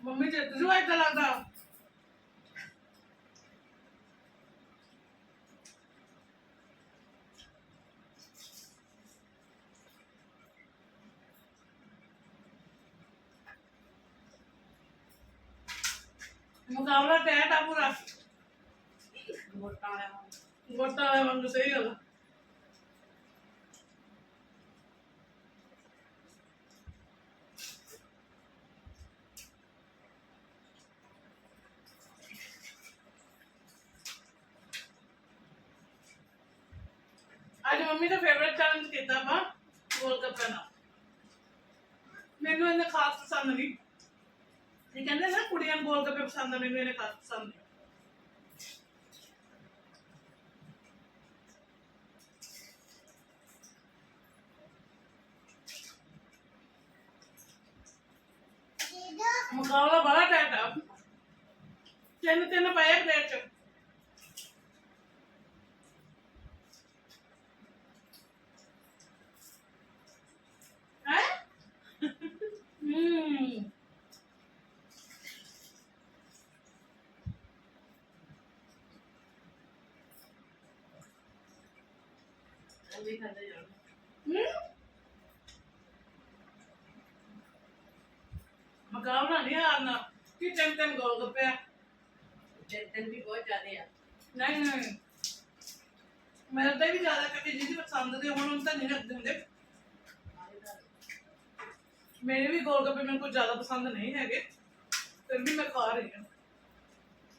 ਮੰਮੀ ਜਿੱਤ ਜੂ ਏਦਾਂ ਲੱਗਦਾ। ਮੁਕਾਬਲਾ ਟੈਟ ਆ ਪੂਰਾ। ਗੋਟਾ ਵਾਲਾ ਵਾਂਗ ਸਹੀ ਗੱਲ ਅੱਜ ਮੰਮੀ ਦਾ ਫੇਵਰਿਟ ਚੈਲੰਜ ਕੀਤਾ ਵਾ ਗੋਲ ਗੱਪੇ ਦਾ। ਮੈਨੂੰ ਇਹਨੇ ਖਾਸ ਪਸੰਦ ਨਹੀਂ। ਇਹ ਕਹਿੰਦੇ ਨਾ ਕੁੜੀਆਂ ਨੂੰ ਗੋਲਗੱਪੇ ਪਸੰਦ ਆ, ਮੈਨੂੰ ਇਹਨੇ ਖਾਸ ਪਸੰਦ ਨਹੀਂ ਮੁਕਾਬਲਾ ਬੜਾ ਟਾਈਟ ਆ ਤਿੰਨ ਤਿੰਨ ਪਏ ਪਲੇਟ ਚ ਹੈ ਹੂੰ ਉਹ ਵੀ ਖਾਂਦੇ ਜਾਣ ਹੂੰ ਮੁਕਾਬਲਾ ਨਹੀਂ ਹਾਰਨਾ ਕਿ ਤਿੰਨ ਤਿੰਨ ਗੋਲ ਗੱਪੇ ਆ ਜੈਤਨ ਵੀ ਬਹੁਤ ਜ਼ਿਆਦੇ ਆ। ਨਹੀਂ ਨਹੀਂ ਮੇਰੇ ਤਾਂ ਵੀ ਜ਼ਿਆਦਾ ਕਰਕੇ ਜਿਹਦੀ ਪਸੰਦ ਦੇ ਹੁਣ ਉਹ ਤਾਂ ਨਹੀਂ ਰੱਖਦੇ ਹੁੰਦੇ। ਮੇਰੇ ਵੀ ਗੋਲ ਗੱਪੇ ਮੈਨੂੰ ਕੁਝ ਜ਼ਿਆਦਾ ਪਸੰਦ ਨਹੀਂ ਹੈਗੇ। ਫਿਰ ਵੀ ਮੈਂ ਖਾ ਰਹੀ ਹਾਂ।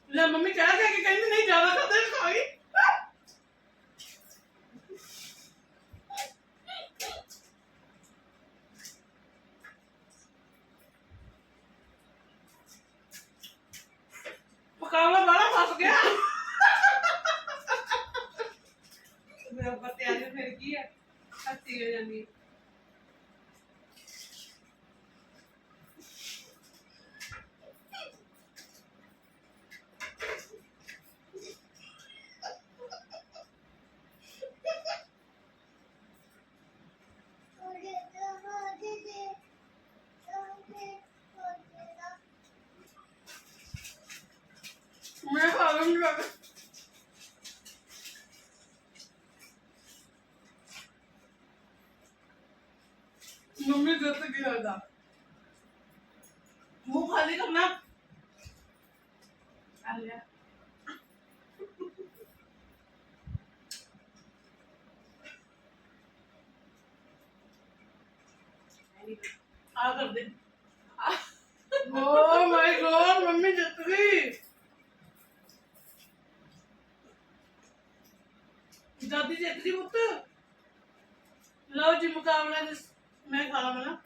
ਲੈ, ਮੰਮੀ ਕਹਿ ਕੇ ਕਹਿੰਦੀ ਨਹੀਂ, ਜ਼ਿਆਦਾ ਖਾਦੇ ਖਾਈ ਮੁਕਾਬਲਾ ਬੜਾ ਫਸ ਗਿਆ ਮੇਰਾ ਪਤੇ ਆ ਜਾ ਫਿਰ ਕੀ ਆ ਹੱਸੀ ਹੋ ਜਾਂਦੀ ਮੈਂ ਖਾ ਲੂੰਗੀ ਬਾਬਾ ਮੰਮੀ ਜਦ ਤੱਕ ਗਿਆ ਮੂੰਹ ਖਾਲੀ ਕਰਨਾ ਆ ਲਿਆ ਆ ਕਰ ਦੇ ਓ ਮਾਈ ਗॉड ਮੰਮੀ ਜਿੱਤ ਗਈ ਦਾਦੀ ਜਿੱਤ ਗਈ ਪੁੱਤ। ਲਓ ਜੀ ਮੁਕਾਬਲਾ ਜਿਸ ਮੈਂ ਖਾ ਲਵਾਂ ਨਾ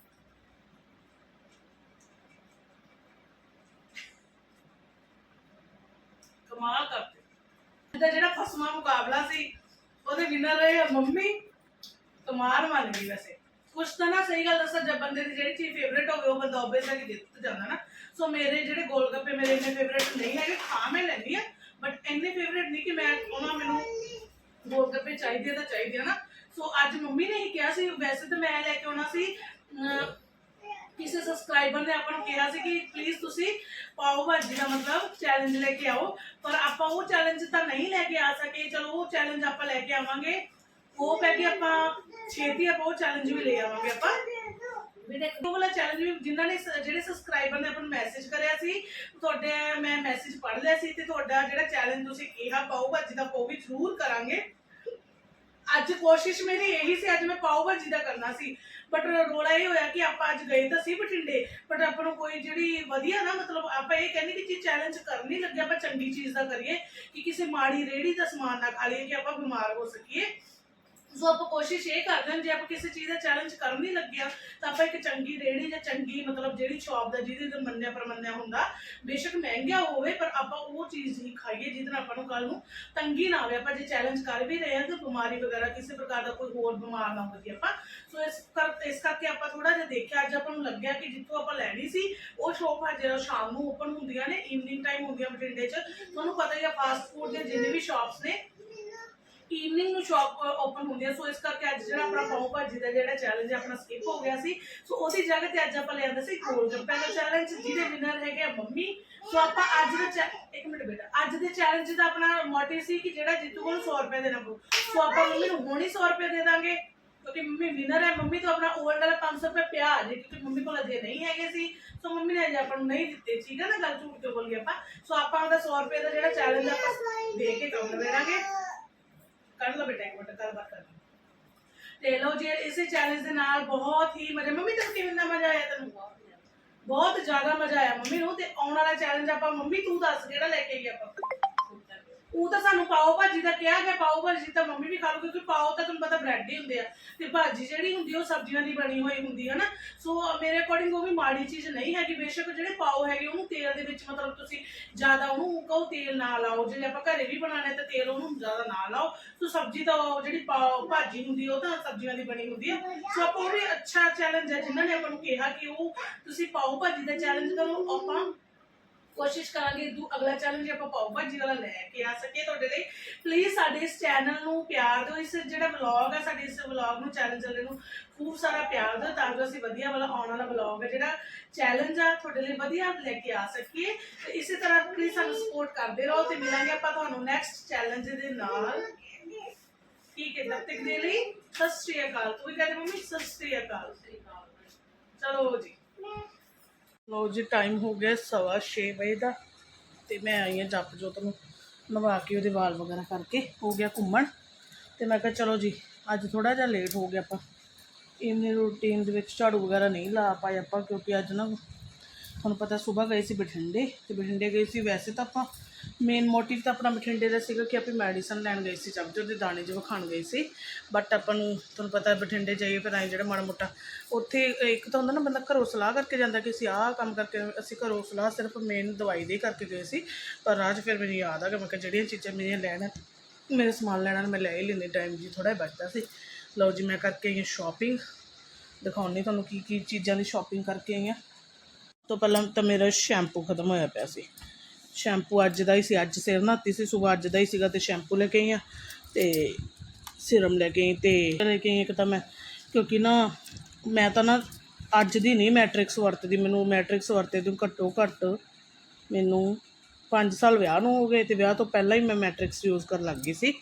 ਕਮਾਲ ਕਰਦੇ। ਇਹਦਾ ਜਿਹੜਾ ਫਸਵਾ ਮੁਕਾਬਲਾ ਸੀ, ਉਹਦੇ ਵਿਨਰ ਰਹੇ ਮੰਮੀ ਕਮਾਲ ਮੰਨ ਗਈ ਵੈਸੇ। ਕੁਛ ਤਾਂ ਨਾ ਸਹੀ ਗੱਲ ਦੱਸਾਂ, ਜਦ ਬੰਦੇ ਦੀ ਜਿਹੜੀ ਚੀਜ਼ ਫੇਵਰੇਟ ਹੋਵੇ, ਉਹ ਬੰਦਾ ਆਬਵੀਅਸ ਹੈ ਕਿ ਜਿੱਤ ਜਾਂਦਾ ਨਾ। ਸੋ ਮੇਰੇ ਜਿਹੜੇ ਗੋਲ ਗੱਪੇ ਮੇਰੇ ਇੰਨੇ ਫੇਵਰੇਟ ਨਹੀਂ ਹੈਗੇ ਖਾ ਮੈਂ ਲੈਂਦੀ ਆ ਬਟ ਇੰਨੇ ਫੇਵਰੇਟ ਨਹੀਂ ਕਿ ਮੈਂ ਉਹਨਾਂ ਮੈਨੂੰ ਗੋਲ ਗੱਪੇ ਚਾਹੀਦੇ ਆ ਤਾਂ ਚਾਹੀਦੇ ਆ ਨਾ। ਸੋ ਅੱਜ ਮੰਮੀ ਨੇ ਹੀ ਕਿਹਾ ਸੀ ਵੈਸੇ ਤਾਂ ਮੈਂ ਲੈ ਕੇ ਆਉਣਾ ਸੀ ਅਮ, ਕਿਸੇ ਸਬਸਕ੍ਰਾਈਬਰ ਨੇ ਆਪਾਂ ਨੂੰ ਕਿਹਾ ਸੀ ਕਿ ਪਲੀਜ਼ ਤੁਸੀਂ ਪਾਓ ਭਾਜੀ ਦਾ ਮਤਲਬ ਚੈਲੰਜ ਲੈ ਕੇ ਆਓ। ਪਰ ਆਪਾਂ ਉਹ ਚੈਲੰਜ ਤਾਂ ਨਹੀਂ ਲੈ ਕੇ ਆ ਸਕੇ। ਚਲੋ ਉਹ ਚੈਲੰਜ ਆਪਾਂ ਲੈ ਕੇ ਆਵਾਂਗੇ। ਉਹ ਕਹਿ ਕੇ ਆਪਾਂ ਛੇਤੀ ਆਪਾਂ ਉਹ ਚੈਲੰਜ ਵੀ ਲੈ ਆਵਾਂਗੇ ਆਪਾਂ। ਵੀ ਉਹ ਵਾਲਾ ਚੈਲੰਜ ਵੀ ਜਿਨ੍ਹਾਂ ਨੇ ਸ- ਜਿਹੜੇ ਸਬਸਕ੍ਰਾਈਬਰ ਨੇ ਆਪਾਂ ਨੂੰ ਮੈਸੇਜ ਕਰਿਆ ਸੀ, ਤੁਹਾਡੇ, ਮੈਂ ਮੈਸੇਜ ਪੜ੍ਹ ਲਿਆ ਸੀ ਤੇ ਤੁਹਾਡਾ ਜਿਹੜਾ ਚੈਲੰਜ ਤੁਸੀਂ ਕਿਹਾ ਪਾਓ ਭਾਜੀ ਦਾ, ਉਹ ਵੀ ਜ਼ਰੂਰ ਕਰਾਂਗੇ। ਅੱਜ ਕੋਸ਼ਿਸ਼ ਮੇਰੀ ਇਹੀ ਸੀ, ਅੱਜ ਮੈਂ ਪਾਓ ਭਾਜੀ ਦਾ ਕਰਨਾ ਸੀ। ਬਟ ਰੋਲਾ ਇਹ ਹੋਇਆ ਕਿ ਆਪਾਂ ਅੱਜ ਗਏ ਤਾਂ ਸੀ ਬਠਿੰਡੇ ਬਟ ਆਪਾਂ ਨੂੰ ਕੋਈ ਜਿਹੜੀ ਵਧੀਆ ਨਾ, ਮਤਲਬ ਆਪਾਂ ਇਹ ਕਹਿੰਦੇ ਕਿ ਚੀਜ਼ ਚੈਲੰਜ ਕਰਨੀ ਲੱਗੇ, ਆਪਾਂ ਚੰਗੀ ਚੀਜ਼ ਦਾ ਕਰੀਏ, ਕਿ ਕਿਸੇ ਮਾੜੀ ਰੇੜੀ ਦਾ ਸਮਾਨ ਨਾ ਖਾ ਲਈਏ, ਕਿ ਆਪਾਂ ਬਿਮਾਰ ਹੋ ਸਕੀਏ। ਸੋ ਆਪਾਂ ਕੋਸ਼ਿਸ਼ ਇਹ ਕਰਦੇ ਹਾਂ, ਜੇ ਆਪਾਂ ਕਿਸੇ ਚੀਜ਼ ਦਾ ਚੈਲੰਜ ਕਰਨ ਨਹੀਂ ਲੱਗਿਆ ਤਾਂ ਆਪਾਂ ਇੱਕ ਚੰਗੀ ਰੇੜੀ ਜਾਂ ਚੰਗੀ ਮਤਲਬ ਜਿਹੜੀ ਸ਼ਾਪ ਦਾ, ਜਿਹਦੇ ਤੇ ਮੰਨਿਆ ਪਰਮੰਨਿਆ ਹੁੰਦਾ, ਬੇਸ਼ੱਕ ਮਹਿੰਗਾ ਹੋਵੇ, ਪਰ ਆਪਾਂ ਉਹ ਚੀਜ਼ ਹੀ ਖਾਈਏ ਜਿਹਦੇ ਨਾਲ ਆਪਾਂ ਨੂੰ ਕੱਲ ਨੂੰ ਤੰਗੀ ਨਾ ਆਵੇ। ਆਪਾਂ ਜੇ ਚੈਲੰਜ ਕਰ ਵੀ ਰਹੇ ਹਾਂ ਤਾਂ ਬਿਮਾਰੀ ਵਗੈਰਾ, ਕਿਸੇ ਪ੍ਰਕਾਰ ਦਾ ਕੋਈ ਹੋਰ ਬਿਮਾਰ ਨਾ ਹੋਵੇ ਆਪਾਂ। ਸੋ ਇਸ ਕਰ, ਇਸ ਕਰਕੇ ਆਪਾਂ ਥੋੜਾ ਜਿਹਾ ਦੇਖਿਆ, ਅੱਜ ਆਪਾਂ ਨੂੰ ਲੱਗਿਆ ਕਿ ਜਿੱਥੋਂ ਆਪਾਂ ਲੈਣੀ ਸੀ, ਉਹ ਸ਼ੋਪ ਅੱਜ ਸ਼ਾਮ ਨੂੰ ਓਪਨ ਹੁੰਦੀਆਂ ਨੇ ਈਵਨਿੰਗ ਟਾਈਮ ਹੁੰਦੀਆਂ ਬਠਿੰਡੇ 'ਚ। ਤੁਹਾਨੂੰ ਪਤਾ ਹੀ ਆ ਫਾਸਟ ਫੂਡ ਦੇ ਜਿੰਨੇ ਵੀ ਸ਼ਾਪਸ ਨੇ ਈਵਨਿੰਗ ਨੂੰ ਸ਼ਾਪ ਓਪਨ ਹੁੰਦੀ ਹੈ ਸੋ ਇਸ ਕਰਕੇ ਅੱਜ ਜਿਹੜਾ ਆਪਣਾ ਪਾਉ ਭਾਜੀ ਦਾ ਜਿਹੜਾ ਚੈਲੰਜ ਆਪਣਾ ਸਕਿਪ ਹੋ ਗਿਆ ਸੀ। ਸੋ ਉਹਦੀ ਜਗ੍ਹਾ ਤੇ ਅੱਜ ਆਪਾਂ ਲਿਆਂਦਾ ਸੀ ਗੋਲ ਗੱਪੇ ਦਾ ਚੈਲੰਜ ਜਿਹਦੇ ਵਿਨਰ ਹੈਗੇ ਮੰਮੀ। ਸੋ ਆਪਾਂ ਅੱਜ ਦਾ ਚੈ- ਇੱਕ ਮਿੰਟ ਬੇਟਾ, ਅੱਜ ਦੇ ਚੈਲੰਜ ਦਾ ਆਪਣਾ ਮੋਟਿਵ ਸੀ ਕਿ ਜਿਹੜਾ ਜਿੱਤੂਗਾ ਉਹਨੂੰ 100 ਰੁਪਏ ਦੇਣਾ ਪਊ। ਸੋ ਆਪਾਂ ਮੰਮੀ ਨੂੰ ਹੁਣ 100 ਰੁਪਏ ਦੇ ਦਾਂਗੇ, ਕਿਉਂਕਿ ਮੰਮੀ ਵਿਨਰ ਹੈ। ਮੰਮੀ ਤੋਂ ਆਪਣਾ ਓਵਰ ਵਾਲਾ 500 ਰੁਪਏ ਪਿਆ ਜੇ ਕਿਉਂਕਿ ਮੰਮੀ ਕੋਲ ਅਜੇ ਨਹੀਂ ਹੈਗੇ ਸੀ। ਸੋ ਮੰਮੀ ਨੇ ਅਜੇ ਆਪਾਂ ਨੂੰ ਨਹੀਂ ਦਿੱਤੇ, ਠੀਕ ਹੈ ਨਾ ਗੱਲ ਝੂਠ ਕਿਉਂ ਬੋਲੀ ਆਪਾਂ? ਸੋ ਆਪਾਂ ਉਹਦਾ 100 ਰੁਪਏ ਦਾ ਜਿਹੜਾ ਚੈਲੰਜ ਆਪਾਂ ਦੇ ਕੇ ਕੰਮ ਕਰਾਂਗੇ ਕਰ ਲਓ ਬੇਟਾ ਇੱਕ ਮਿੰਟ ਗੱਲਬਾਤ ਕਰ ਲਓ ਤੇ ਲਓ ਜੀ ਇਸੇ ਚੈਲੰਜ ਦੇ ਨਾਲ ਬਹੁਤ ਹੀ ਮਜ਼ਾ ਮੰਮੀ ਤੈਨੂੰ ਕਿਵੇਂ ਮਜ਼ਾ ਆਇਆ ਤੈਨੂੰ? ਬਹੁਤ ਜ਼ਿਆਦਾ ਮਜ਼ਾ ਆਇਆ ਮੰਮੀ ਨੂੰ ਤੇ ਆਉਣ ਵਾਲਾ ਚੈਲੰਜ ਆਪਾਂ ਮੰਮੀ ਤੂੰ ਦੱਸ ਕਿਹੜਾ ਲੈ ਕੇ ਗਈ ਆਪਾਂ? ਉਹ ਤਾਂ ਸਾਨੂੰ ਪਾਓ ਭਾਜੀ ਦਾ ਕਿਹਾ ਗਿਆ, ਪਾਓ ਭਾਜੀ ਤਾਂ ਮੰਮੀ ਵੀ ਖਾ ਲੂ ਕਿਉਂਕਿ ਪਾਓ ਤਾਂ ਤੁਹਾਨੂੰ ਪਤਾ ਬ੍ਰੈਡ ਹੀ ਹੁੰਦੇ ਆ। ਤੇ ਭਾਜੀ ਜਿਹੜੀ ਹੁੰਦੀ ਉਹ ਸਬਜ਼ੀਆਂ ਦੀ ਬਣੀ ਹੋਈ ਹੁੰਦੀ ਹੈ ਨਾ। ਸੋ ਮੇਰੇ ਅਕੋਰਡਿੰਗ ਉਹ ਵੀ ਮਾੜੀ ਚੀਜ਼ ਨਹੀਂ ਹੈਗੀ, ਬੇਸ਼ੱਕ ਜਿਹੜੇ ਪਾਓ ਹੈਗੇ, ਉਹਨੂੰ ਤੇਲ ਦੇ ਵਿੱਚ ਮਤਲਬ ਤੁਸੀਂ ਜ਼ਿਆਦਾ ਉਹਨੂੰ ਕਹੋ ਤੇਲ ਨਾ ਲਾਓ। ਜੇ ਆਪਾਂ ਘਰੇ ਵੀ ਬਣਾਣੇ ਤਾਂ ਤੇਲ ਉਹਨੂੰ ਜ਼ਿਆਦਾ ਨਾ ਲਾਓ। ਸੋ ਸਬਜ਼ੀ ਤਾਂ ਉਹ ਜਿਹੜੀ ਪਾਓ ਭਾਜੀ ਹੁੰਦੀ ਉਹ ਤਾਂ ਸਬਜ਼ੀਆਂ ਦੀ ਬਣੀ ਹੁੰਦੀ ਹੈ ਸੋ ਆਪਾਂ ਉਹ ਵੀ ਅੱਛਾ ਚੈਲੰਜ ਹੈ ਜਿਨ੍ਹਾਂ ਨੇ ਆਪਾਂ ਨੂੰ ਕਿਹਾ ਕਿ ਉਹ ਤੁਸੀਂ ਪਾਓ ਭਾਜੀ ਦਾ ਚੈਲੰਜ ਕਰੋ, ਆਪਾਂ ਕੋਸ਼ਿਸ਼ ਕਰਾਂਗੇ, ਦੂ, ਅਗਲਾ ਚੈਲੰਜ ਆਪਾਂ ਪਾਓ, ਭਾਜੀ ਵਾਲਾ ਲੈ ਕੇ ਆ ਸਕੀਏ ਤੁਹਾਡੇ ਲਈ। ਪਲੀਜ਼ ਸਾਡੇ ਇਸ ਚੈਨਲ ਨੂੰ ਪਿਆਰ ਦਿਓ, ਇਸ ਜਿਹੜਾ ਵਲੌਗ ਹੈ ਸਾਡੇ ਇਸ ਵਲੌਗ ਨੂੰ ਚੈਲੰਜ ਵਾਲੇ ਨੂੰ ਖੂਬ ਸਾਰਾ ਪਿਆਰ ਦਿਓ, ਤਾਂ ਜੋ ਅਸੀਂ ਵਧੀਆ ਵਾਲਾ ਆਉਣ ਵਾਲਾ ਵਲੌਗ ਹੈ ਜਿਹੜਾ ਚੈਲੰਜ ਆ, ਤੁਹਾਡੇ ਲਈ ਵਧੀਆ ਲੈ ਕੇ ਆ ਸਕੀਏ। ਤੇ ਇਸੇ ਤਰ੍ਹਾਂ ਪਲੀਜ਼ ਸਾਨੂੰ ਸਪੋਰਟ ਕਰਦੇ ਰਹੋ ਤੇ ਮਿਲਾਂਗੇ ਆਪਾਂ ਤੁਹਾਨੂੰ ਨੈਕਸਟ ਚੈਲੰਜ ਦੇ ਨਾਲ। ਠੀਕ ਹੈ ਤਬ ਤੱਕ ਦੇ ਲਈ ਸਤਿ ਸ਼੍ਰੀ ਅਕਾਲ। ਤੂੰ ਕਹਿੰਦੇ ਮੰਮੀ, ਸਤਿ ਸ਼੍ਰੀ ਅਕਾਲ। ਚਲੋ ਜੀ। ਲੋ ਜੀ ਟਾਈਮ ਹੋ ਗਿਆ ਸਵਾ ਛੇ ਵਜੇ ਦਾ ਤੇ ਮੈਂ ਆਈ ਹਾਂ ਜਪ ਜੋਤ ਨੂੰ ਨਵਾ ਕੇ ਉਹਦੇ ਵਾਲ ਵਗੈਰਾ ਕਰਕੇ, ਹੋ ਗਿਆ ਘੁੰਮਣ। ਤੇ ਮੈਂ ਕਿਹਾ ਚਲੋ ਜੀ, ਅੱਜ ਥੋੜਾ ਜਿਹਾ ਲੇਟ ਹੋ ਗਿਆ ਆਪਾਂ। ਇਵਨਿੰਗ ਰੂਟੀਨ ਦੇ ਵਿੱਚ ਝਾੜੂ ਵਗੈਰਾ ਨਹੀਂ ਲਾ ਪਾਏ ਆਪਾਂ ਕਿਉਂਕਿ ਅੱਜ ਨਾ ਤੁਹਾਨੂੰ ਪਤਾ ਸਵੇਰ ਗਏ ਸੀ ਬਠਿੰਡੇ, ਤੇ ਬਠਿੰਡੇ ਗਏ ਸੀ ਵੈਸੇ ਤਾਂ ਆਪਾਂ ਮੇਨ ਮੋਟਿਵ ਤਾਂ ਆਪਣਾ ਬਠਿੰਡੇ ਦਾ ਸੀਗਾ ਕਿ ਆਪਾਂ ਮੈਡੀਸਨ ਲੈਣ ਗਏ ਸੀ ਜਬਜੋ ਦੇ ਦਾਣੇ ਜਿਵੇਂ ਖਾਣ ਗਏ ਸੀ। ਬਟ ਆਪਾਂ ਨੂੰ, ਤੁਹਾਨੂੰ ਪਤਾ ਬਠਿੰਡੇ ਜਾਈਏ ਫਿਰ ਆਏ ਜਿਹੜਾ ਮਾੜਾ ਮੋਟਾ, ਉੱਥੇ ਇੱਕ ਤਾਂ ਹੁੰਦਾ ਨਾ ਬੰਦਾ ਘਰੋਂ ਸਲਾਹ ਕਰਕੇ ਜਾਂਦਾ ਕਿ ਅਸੀਂ ਆਹ ਕੰਮ ਕਰਕੇ, ਅਸੀਂ ਘਰੋਂ ਸਲਾਹ ਸਿਰਫ ਮੇਨ ਦਵਾਈ ਦੇ ਕਰਕੇ ਗਏ ਸੀ। ਪਰ ਰਾਜ ਫਿਰ ਮੈਨੂੰ ਯਾਦ ਆ ਕਿ ਮੈਂ ਕਿਹਾ ਜਿਹੜੀਆਂ ਚੀਜ਼ਾਂ ਮੇਰੀਆਂ ਲੈਣ ਮੇਰੇ ਸਮਾਨ ਲੈਣਾ ਮੈਂ ਲੈ ਹੀ ਲੈਂਦੀ ਟਾਈਮ ਜੀ ਥੋੜਾ ਬਚਦਾ ਸੀ। ਲਓ ਜੀ, ਮੈਂ ਕਰਕੇ ਆਈ ਹਾਂ ਸ਼ਾਪਿੰਗ ਦਿਖਾਉਣੀ ਤੁਹਾਨੂੰ ਕੀ ਕੀ ਚੀਜ਼ਾਂ ਦੀ ਸ਼ਾਪਿੰਗ ਕਰਕੇ ਆਈ ਹਾਂ। ਤੋਂ ਪਹਿਲਾਂ ਤਾਂ ਮੇਰਾ ਸ਼ੈਂਪੂ ਖਤਮ ਹੋਇਆ ਪਿਆ ਸੀ। ਸ਼ੈਂਪੂ ਅੱਜ ਦਾ ਹੀ ਸੀ, ਅੱਜ ਸਿਰ ਨਹਾਤੀ ਸੀ ਸਵੇਰ ਅੱਜ ਦਾ ਹੀ ਸੀਗਾ ਤੇ ਸ਼ੈਂਪੂ ਲੈ ਕੇ ਆਈ ਆ ਤੇ ਸਿਰਮ ਲੈ ਕੇ ਆਈ ਤੇ ਲੈ ਕੇ ਆਈ ਇੱਕ ਤਾਂ ਮੈਂ, ਕਿਉਂਕਿ ਨਾ ਮੈਂ ਤਾਂ ਨਾ ਅੱਜ ਦੀ ਨਹੀਂ, ਮੈਟ੍ਰਿਕਸ ਵਰਤਦੀ ਮੈਨੂੰ ਮੈਟ੍ਰਿਕਸ ਵਰਤੇ ਤੋਂ ਘੱਟੋ ਘੱਟ ਮੈਨੂੰ 5 ਸਾਲ ਵਿਆਹ ਨੂੰ ਹੋ ਗਏ ਤੇ ਵਿਆਹ ਤੋਂ ਪਹਿਲਾਂ ਹੀ ਮੈਂ ਮੈਟ੍ਰਿਕਸ ਯੂਜ਼ ਕਰਨ ਲੱਗ ਗਈ ਸੀ।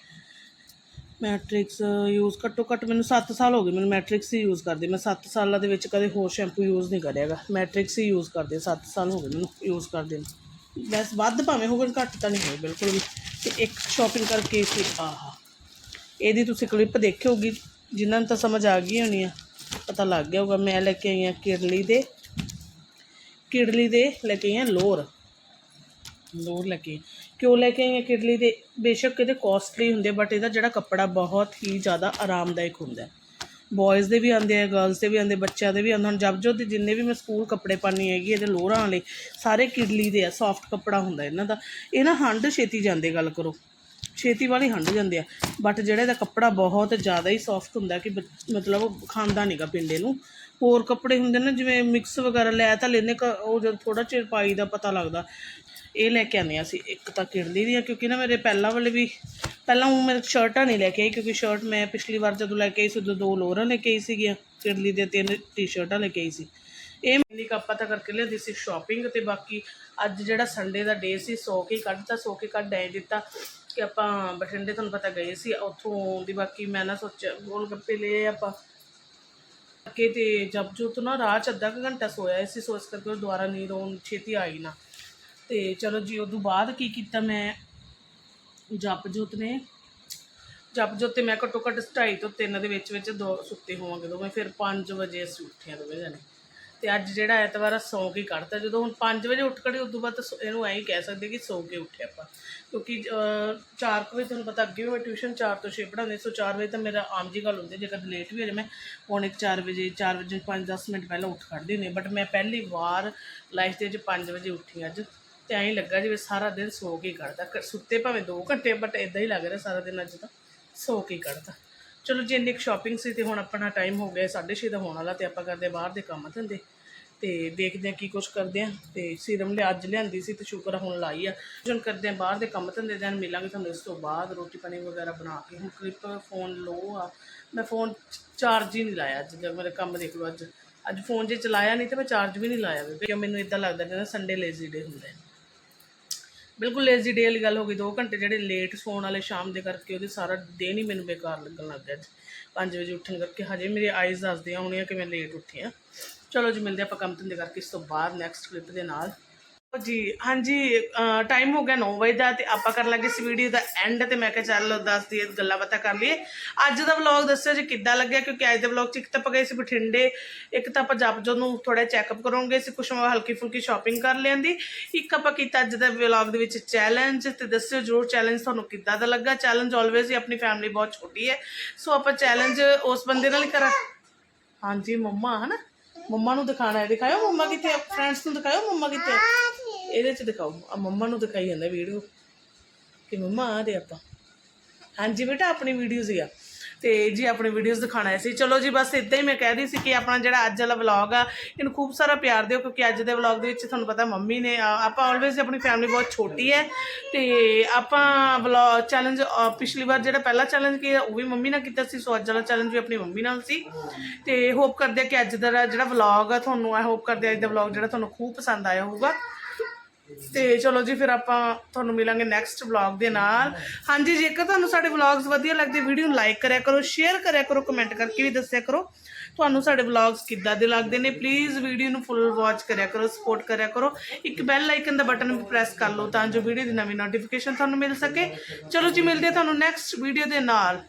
ਮੈਟ੍ਰਿਕਸ ਯੂਜ਼ ਘੱਟੋ ਘੱਟ ਮੈਨੂੰ 7 ਸਾਲ ਹੋ ਗਏ ਮੈਨੂੰ ਮੈਟ੍ਰਿਕਸ ਹੀ ਯੂਜ਼ ਕਰਦੇ, ਮੈਂ 7 ਸਾਲਾਂ ਦੇ ਵਿੱਚ ਕਦੇ ਹੋਰ ਸ਼ੈਂਪੂ ਯੂਜ਼ ਨਹੀਂ ਕਰਿਆਗਾ ਮੈਟ੍ਰਿਕਸ ਹੀ ਯੂਜ਼ ਕਰਦੇ 7 ਸਾਲ ਹੋ ਗਏ ਮੈਨੂੰ ਯੂਜ਼ ਕਰਦੇ ਨੂੰ। ਬਸ ਵੱਧ ਭਾਵੇਂ ਹੋਵੇ, ਘੱਟ ਤਾਂ ਨਹੀਂ ਹੋਏ, ਬਿਲਕੁਲ ਵੀ। ਤੇ ਇੱਕ ਸ਼ਾਪਿੰਗ ਕਰਕੇ ਸੀ, ਆਹਾ। ਇਹਦੀ ਤੁਸੀਂ ਕਲਿੱਪ ਦੇਖਿਓਗੀ, ਜਿਨ੍ਹਾਂ ਨੂੰ ਤਾਂ ਸਮਝ ਆ ਗਈ ਹੋਣੀ ਆ, ਪਤਾ ਲੱਗ ਗਿਆ ਹੋਊਗਾ। ਮੈਂ ਲੈ ਕੇ ਆਈ ਆ ਕਿਰਲੀ ਦੇ ਕਿਰਲੀ ਦੇ ਲੈ ਕੇ ਆਈ ਆ ਲੋਰ। ਲੋਰ ਲੈ ਕੇ ਕਿਉਂ ਲੈ ਕੇ ਆਈ ਆ ਕਿਰਲੀ ਦੇ? ਬੇਸ਼ੱਕ ਇਹਦੇ ਕੋਸਟਲੀ ਹੁੰਦੇ ਬਟ ਇਹਦਾ ਜਿਹੜਾ ਕੱਪੜਾ ਬਹੁਤ ਹੀ ਜ਼ਿਆਦਾ ਆਰਾਮਦਾਇਕ ਹੁੰਦਾ ਹੈ। ਬॉयज़ ਦੇ ਵੀ ਆਉਂਦੇ ਆ ਗਰਲਸ ਦੇ ਵੀ ਆਉਂਦੇ, ਬੱਚਿਆਂ ਦੇ ਵੀ ਆਉਂਦੇ। ਹੁਣ ਜਬਜੋ ਦੇ ਜਿੰਨੇ ਵੀ ਮੈਂ ਸਕੂਲ ਕੱਪੜੇ ਪਾਣੀ ਹੈਗੀ, ਇਹਦੇ ਲੋਰਾਂ ਵਾਲੇ, ਸਾਰੇ ਕਿਰਲੀ ਦੇ ਆ ਸੌਫਟ ਕੱਪੜਾ ਹੁੰਦਾ ਇਹਨਾਂ ਦਾ। ਇਹ ਨਾ ਹੰਡ ਛੇਤੀ ਜਾਂਦੇ, ਗੱਲ ਕਰੋ। ਛੇਤੀ ਵਾਲੀ ਹੰਡ ਜਾਂਦੇ ਆ। ਬਟ ਜਿਹੜਾ ਇਹਦਾ ਕੱਪੜਾ ਬਹੁਤ ਜ਼ਿਆਦਾ ਹੀ ਸੌਫਟ ਹੁੰਦਾ ਕਿ ਬ- ਮਤਲਬ ਉਹ ਖਾਂਦਾ ਨਹੀਂਗਾ ਪਿੰਡੇ ਨੂੰ। ਹੋਰ ਕੱਪੜੇ ਹੁੰਦੇ ਨੇ ਜਿਵੇਂ ਮਿਕਸ ਵਗੈਰਾ ਲੈ ਤਾਂ ਲੈਨੇ ਕ- ਉਹ ਜਦ ਥੋੜਾ ਚਿਰ ਪਾਈ ਦਾ ਪਤਾ ਲੱਗਦਾ। ਇਹ ਲੈ ਕੇ ਆਨੇ ਆ ਅਸੀਂ, ਇੱਕ ਤਾਂ ਕਿਰਲੀ ਦੀਆਂ, ਕਿਉਂਕਿ ਨਾ ਮੇਰੇ ਪਹਿਲਾਂ ਵਾਲੇ ਵੀ ਪਹਿਲਾਂ ਉਹ ਮੈਂ ਸ਼ਰਟਾਂ ਨਹੀਂ ਲੈ ਕੇ ਆਈ, ਕਿਉਂਕਿ ਸ਼ਰਟ ਮੈਂ ਪਿਛਲੀ ਵਾਰ ਜਦੋਂ ਲੈ ਕੇ ਆਈ ਸੀ, ਉਦੋਂ ਦੋ ਲੋਰਾਂ ਲੈ ਕੇ ਆਈ ਸੀਗੀਆਂ, ਕਿਰਲੀ ਦੇ ਤਿੰਨ ਟੀ-ਸ਼ਰਟਾਂ ਲੈ ਕੇ ਆਈ ਸੀ। ਇਹ ਮੇਨਲੀ ਕੱਪਾ ਤਾਂ ਕਰਕੇ ਲਿਆਂਦੀ ਸੀ ਸ਼ਾਪਿੰਗ ਤੇ ਬਾਕੀ ਅੱਜ ਜਿਹੜਾ ਸੰਡੇ ਦਾ ਡੇ ਸੀ, ਸੌ ਕੇ ਕੱਢਤਾ, ਸੌ ਕੇ ਕੱਢ ਐ ਦਿੱਤਾ ਕਿ ਆਪਾਂ ਬਠਿੰਡੇ ਤੁਹਾਨੂੰ ਪਤਾ ਗਏ ਸੀ, ਉੱਥੋਂ ਦੀ ਬਾਕੀ ਮੈਂ ਨਾ ਸੋਚਿਆ ਗੋਲ ਗੱਪੇ ਲਏ ਆਪਾਂ ਕੇ ਤੇ ਜਬ ਜੋ ਤੋਂ ਨਾ ਰਾਹ ਚ ਅੱਧਾ ਕੁ ਘੰਟਾ ਸੋਇਆ ਸੀ, ਸੋ ਇਸ ਕਰਕੇ ਉਹ ਦੁਬਾਰਾ ਨੀਂਦ ਆਉਣ ਛੇਤੀ ਆਈ ਨਾ। ਤੇ ਚਲੋ ਜੀ, ਉਦੋਂ ਬਾਅਦ ਕੀ ਕੀਤਾ ਮੈਂ ਜਪ ਜੋਤ ਨੇ। ਜਪ ਜੋਤ ਤੇ ਮੈਂ ਘੱਟੋ ਘੱਟ ਢਾਈ ਤੋਂ 3 ਦੇ ਵਿੱਚ ਵਿੱਚ ਦੋ ਸੁੱਤੇ ਹੋਵਾਂਗੇ ਦੋਵੇਂ, ਫਿਰ 5 ਵਜੇ ਅਸੀਂ ਉੱਠੇ ਆ ਦੋਵੇਂ ਜਣੇ। ਤੇ ਅੱਜ ਜਿਹੜਾ ਐਤਵਾਰ ਆ, ਸੌ ਕੇ ਕੱਢਤਾ। ਜਦੋਂ ਹੁਣ 5 ਵਜੇ ਉੱਠ ਖੜੇ, ਉਦੋਂ ਬਾਅਦ ਤਾਂ ਇਹਨੂੰ ਐਂ ਹੀ ਕਹਿ ਸਕਦੇ ਕਿ ਸੌ ਕੇ ਉੱਠੇ ਆਪਾਂ। ਕਿਉਂਕਿ 4 ਵਜੇ ਤੁਹਾਨੂੰ ਪਤਾ ਅੱਗੇ ਵੀ ਮੈਂ ਟਿਊਸ਼ਨ 4 ਤੋਂ 6 ਪੜ੍ਹਾਉਂਦੀ ਸੋ 4 ਵਜੇ ਤਾਂ ਮੇਰਾ ਆਮ ਜੀ ਗੱਲ ਹੁੰਦੀ ਜੇਕਰ ਲੇਟ ਵੀ ਹੋ ਜਾਏ, ਮੈਂ ਹੁਣ ਇੱਕ 4 ਵਜੇ 4 ਵਜੇ 5-10 ਮਿੰਟ ਪਹਿਲਾਂ ਉੱਠ ਖੜਦੀ ਹੁੰਦੀ ਬਟ ਮੈਂ ਪਹਿਲੀ ਵਾਰ ਲਾਈਫ ਦੇ ਵਿੱਚ 5 ਵਜੇ ਉੱਠੀ ਅੱਜ ਤੇ ਐਂ ਲੱਗਾ ਜਿਵੇਂ ਸਾਰਾ ਦਿਨ ਸੌ ਕੇ ਹੀ ਕੱਢਦਾ। ਕ- ਸੁੱਤੇ ਭਾਵੇਂ 2 ਘੰਟੇ ਬਟ ਇਦਾਂ ਹੀ ਲੱਗ ਰਿਹਾ ਸਾਰਾ ਦਿਨ ਅੱਜ ਤਾਂ। ਸੋ ਕੇ ਹੀ ਕੱਢਦਾ। ਚਲੋ ਜੀ, ਇੰਨੀ ਸ਼ਾਪਿੰਗ ਸੀ ਤੇ ਹੁਣ ਆਪਣਾ ਟਾਈਮ ਹੋ ਗਿਆ 6:30 ਦਾ ਹੋਣ ਵਾਲਾ ਤੇ ਆਪਾਂ ਕਰਦੇ ਬਾਹਰ ਦੇ ਕੰਮ ਧੰਦੇ। ਤੇ ਦੇਖਦੇ ਆ ਕੀ ਕੁਝ ਕਰਦੇ ਆ ਤੇ ਸੀਰਮ ਲਿਆ ਅੱਜ ਲਿਆਂਦੀ ਸੀ ਤੇ ਸ਼ੁਕਰ ਆ ਹੁਣ ਲਾਈ ਆ। ਜਨ ਕਰਦੇ ਆ ਬਾਹਰ ਦੇ ਕੰਮ ਧੰਦੇ ਦਿਨ ਮਿਲਾਂਗੇ ਤੁਹਾਨੂੰ ਇਸ ਤੋਂ ਬਾਅਦ। ਰੋਟੀ ਪਾਣੀ ਵਗੈਰਾ ਬਣਾ ਕੇ। ਹੁਣ ਕਲਿੱਪ ਫੋਨ ਲੋ ਆ। ਮੈਂ ਫੋਨ ਚਾਰਜ ਹੀ ਨਹੀਂ ਲਾਇਆ ਅੱਜ। ਜਦ ਮੇਰੇ ਕੰਮ ਦੇਖ ਲਓ ਅੱਜ। ਅੱਜ ਫੋਨ ਜੇ ਚਲਾਇਆ ਨਹੀਂ ਤੇ ਮੈਂ ਚਾਰਜ ਵੀ ਨਹੀਂ ਲਾਇਆ। ਵੀ ਮੈਨੂੰ ਇਦਾਂ ਲੱਗਦਾ ਜਿਵੇਂ ਸੰਡੇ ਲੇਜ਼ੀ ਡੇ ਹੁੰਦਾ ਹੈ ਬਿਲਕੁਲ ਲੇਜ਼ੀ ਡੇ ਵਾਲੀ ਗੱਲ ਹੋ ਗਈ 2 ਘੰਟੇ ਜਿਹੜੇ ਲੇਟ ਸੌਣ ਵਾਲੇ ਸ਼ਾਮ ਦੇ ਕਰਕੇ ਉਹਦੇ ਸਾਰਾ ਦਿਨ ਹੀ ਮੈਨੂੰ ਬੇਕਾਰ ਲੱਗਣ ਲੱਗ ਗਿਆ ਅੱਜ। 5 ਵਜੇ ਉੱਠਣ ਕਰਕੇ ਹਜੇ ਮੇਰੇ ਆਈਜ਼ ਦੱਸਦੀਆਂ ਹੋਣੀਆਂ ਕਿ ਮੈਂ ਲੇਟ ਉੱਠੀ ਆ। ਚਲੋ ਜੀ, ਮਿਲਦੇ ਆਪਾਂ ਕੰਮ ਧੰਦੇ ਕਰਕੇ ਇਸ ਤੋਂ ਬਾਅਦ ਨੈਕਸਟ ਕਲਿੱਪ ਦੇ ਨਾਲ। ਜੀ, ਹਾਂਜੀ ਟਾਈਮ ਹੋ ਗਿਆ 9 ਵਜੇ ਦਾ ਤੇ ਆਪਾਂ ਕਰ ਲਾਂਗੇ ਇਸ ਵੀਡੀਓ ਦਾ ਐਂਡ ਤੇ ਮੈਂ ਕਿਹਾ ਚੱਲ ਦੱਸ ਦਈਏ, ਗੱਲਾਂ ਬਾਤਾਂ ਕਰ ਲਈਏ। ਅੱਜ ਦਾ ਵਲੌਗ ਦੱਸਿਓ ਜੀ ਕਿੱਦਾਂ ਲੱਗਿਆ, ਕਿਉਂਕਿ ਅੱਜ ਦੇ ਵਲੌਗ 'ਚ ਇੱਕ ਤਾਂ ਆਪਾਂ ਗਏ ਸੀ ਬਠਿੰਡੇ, ਇੱਕ ਤਾਂ ਆਪਾਂ ਜਪਜੋ ਨੂੰ ਥੋੜਾ ਚੈੱਕਅਪ ਕਰੋਗੇ ਸੀ ਕੁਛ ਹਲਕੀ ਫੁਲਕੀ ਸ਼ਾਪਿੰਗ ਕਰ ਲਿਆਂਦੀ। ਇੱਕ ਆਪਾਂ ਕੀਤਾ ਅੱਜ ਦੇ ਵਲੌਗ ਦੇ ਵਿੱਚ ਚੈਲੰਜ ਤੇ ਦੱਸਿਓ ਜਰੂਰ ਚੈਲੰਜ ਤੁਹਾਨੂੰ ਕਿੱਦਾਂ ਦਾ ਲੱਗਾ। ਚੈਲੰਜ ਆਲਵੇਜ਼ ਹੀ ਆਪਣੀ ਫੈਮਿਲੀ ਬਹੁਤ ਛੋਟੀ ਹੈ। ਸੋ ਆਪਾਂ ਚੈਲੰਜ ਉਸ ਬੰਦੇ ਨਾਲ ਹੀ ਕਰਾਂ ਹਾਂਜੀ, ਮੰਮਾ, ਹਨਾ? ਮੰਮਾ ਨੂੰ ਦਿਖਾਣਾ ਹੈ। ਦਿਖਾਓ ਮੰਮਾ ਕਿੱਥੇ ਫਰੈਂਡਸ ਨੂੰ ਦਿਖਾਓ ਮੰਮਾ ਕਿੱਥੇ ਇਹਦੇ ਚ ਦਿਖਾਓ। ਆ ਮੰਮਾ ਨੂੰ ਦਿਖਾਈ ਜਾਂਦਾ ਵੀਡੀਓ। ਕਿ ਮੰਮਾ ਆ ਦੇ ਆਪਾਂ। ਹਾਂਜੀ ਬੇਟਾ, ਆਪਣੀ ਵੀਡੀਓਜ਼ ਹੀ ਆ। ਤੇ ਜੀ ਆਪਣੇ ਵੀਡੀਓਜ਼ ਦਿਖਾਣਾ ਸੀ। ਚਲੋ ਜੀ, ਬਸ ਇਦਾਂ ਹੀ ਮੈਂ ਕਹਿ ਰਹੀ ਸੀ ਕਿ ਆਪਣਾ ਜਿਹੜਾ ਅੱਜ ਵਾਲਾ ਵਲੌਗ ਆ, ਇਹਨੂੰ ਖੂਬ ਸਾਰਾ ਪਿਆਰ ਦਿਓ ਕਿਉਂਕਿ ਅੱਜ ਦੇ ਵਲੌਗ ਦੇ ਵਿੱਚ ਤੁਹਾਨੂੰ ਪਤਾ ਮੰਮੀ ਨੇ ਆਪਾਂ ਆਲਵੇਜ਼ ਆਪਣੀ ਫੈਮਿਲੀ ਬਹੁਤ ਛੋਟੀ ਹੈ ਤੇ ਆਪਾਂ ਵਲੌਗ ਚੈਲੰਜ ਪਿਛਲੀ ਵਾਰ ਜਿਹੜਾ ਪਹਿਲਾ ਚੈਲੰਜ ਕੀਤਾ, ਉਹ ਵੀ ਮੰਮੀ ਨਾਲ ਕੀਤਾ ਸੀ, ਸੋ ਅੱਜ ਵਾਲਾ ਚੈਲੰਜ ਵੀ ਆਪਣੀ ਮੰਮੀ ਨਾਲ ਸੀ। ਤੇ ਹੋਪ ਕਰਦੇ ਆ ਕਿ ਅੱਜ ਦਾ ਜਿਹੜਾ ਵਲੌਗ ਆ ਤੁਹਾਨੂੰ ਆਈ ਹੋਪ ਕਰਦੇ ਆ ਅੱਜ ਦਾ ਵਲੌਗ ਜਿਹੜਾ ਤੁਹਾਨੂੰ ਖੂਬ ਪਸੰਦ ਆਇਆ ਹੋਊਗਾ। ਤੇ ਚਲੋ ਜੀ, ਫਿਰ ਆਪਾਂ ਤੁਹਾਨੂੰ ਮਿਲਾਂਗੇ ਨੈਕਸਟ ਵਲੌਗ ਦੇ ਨਾਲ। ਹਾਂਜੀ ਜੇਕਰ ਤੁਹਾਨੂੰ ਸਾਡੇ ਵਲੌਗਸ ਵਧੀਆ ਲੱਗਦੇ ਵੀਡੀਓ ਨੂੰ ਲਾਈਕ ਕਰਿਆ ਕਰੋ ਸ਼ੇਅਰ ਕਰਿਆ ਕਰੋ ਕਮੈਂਟ ਕਰਕੇ ਵੀ ਦੱਸਿਆ ਕਰੋ। ਤੁਹਾਨੂੰ ਸਾਡੇ ਵਲੌਗਸ ਕਿੱਦਾਂ ਦੇ ਲੱਗਦੇ ਨੇ ਪਲੀਜ਼ ਵੀਡੀਓ ਨੂੰ ਫੁੱਲ ਵਾਚ ਕਰਿਆ ਕਰੋ ਸਪੋਰਟ ਕਰਿਆ ਕਰੋ। ਇੱਕ ਬੈਲ ਆਈਕਨ ਦਾ ਬਟਨ ਵੀ ਪ੍ਰੈਸ ਕਰ ਲਓ ਤਾਂ ਜੋ ਵੀਡੀਓ ਦੀ ਨਵੀਂ ਨੋਟੀਫਿਕੇਸ਼ਨ ਤੁਹਾਨੂੰ ਮਿਲ ਸਕੇ। ਚਲੋ ਜੀ, ਮਿਲਦੇ ਆ ਤੁਹਾਨੂੰ ਨੈਕਸਟ ਵੀਡੀਓ ਦੇ ਨਾਲ।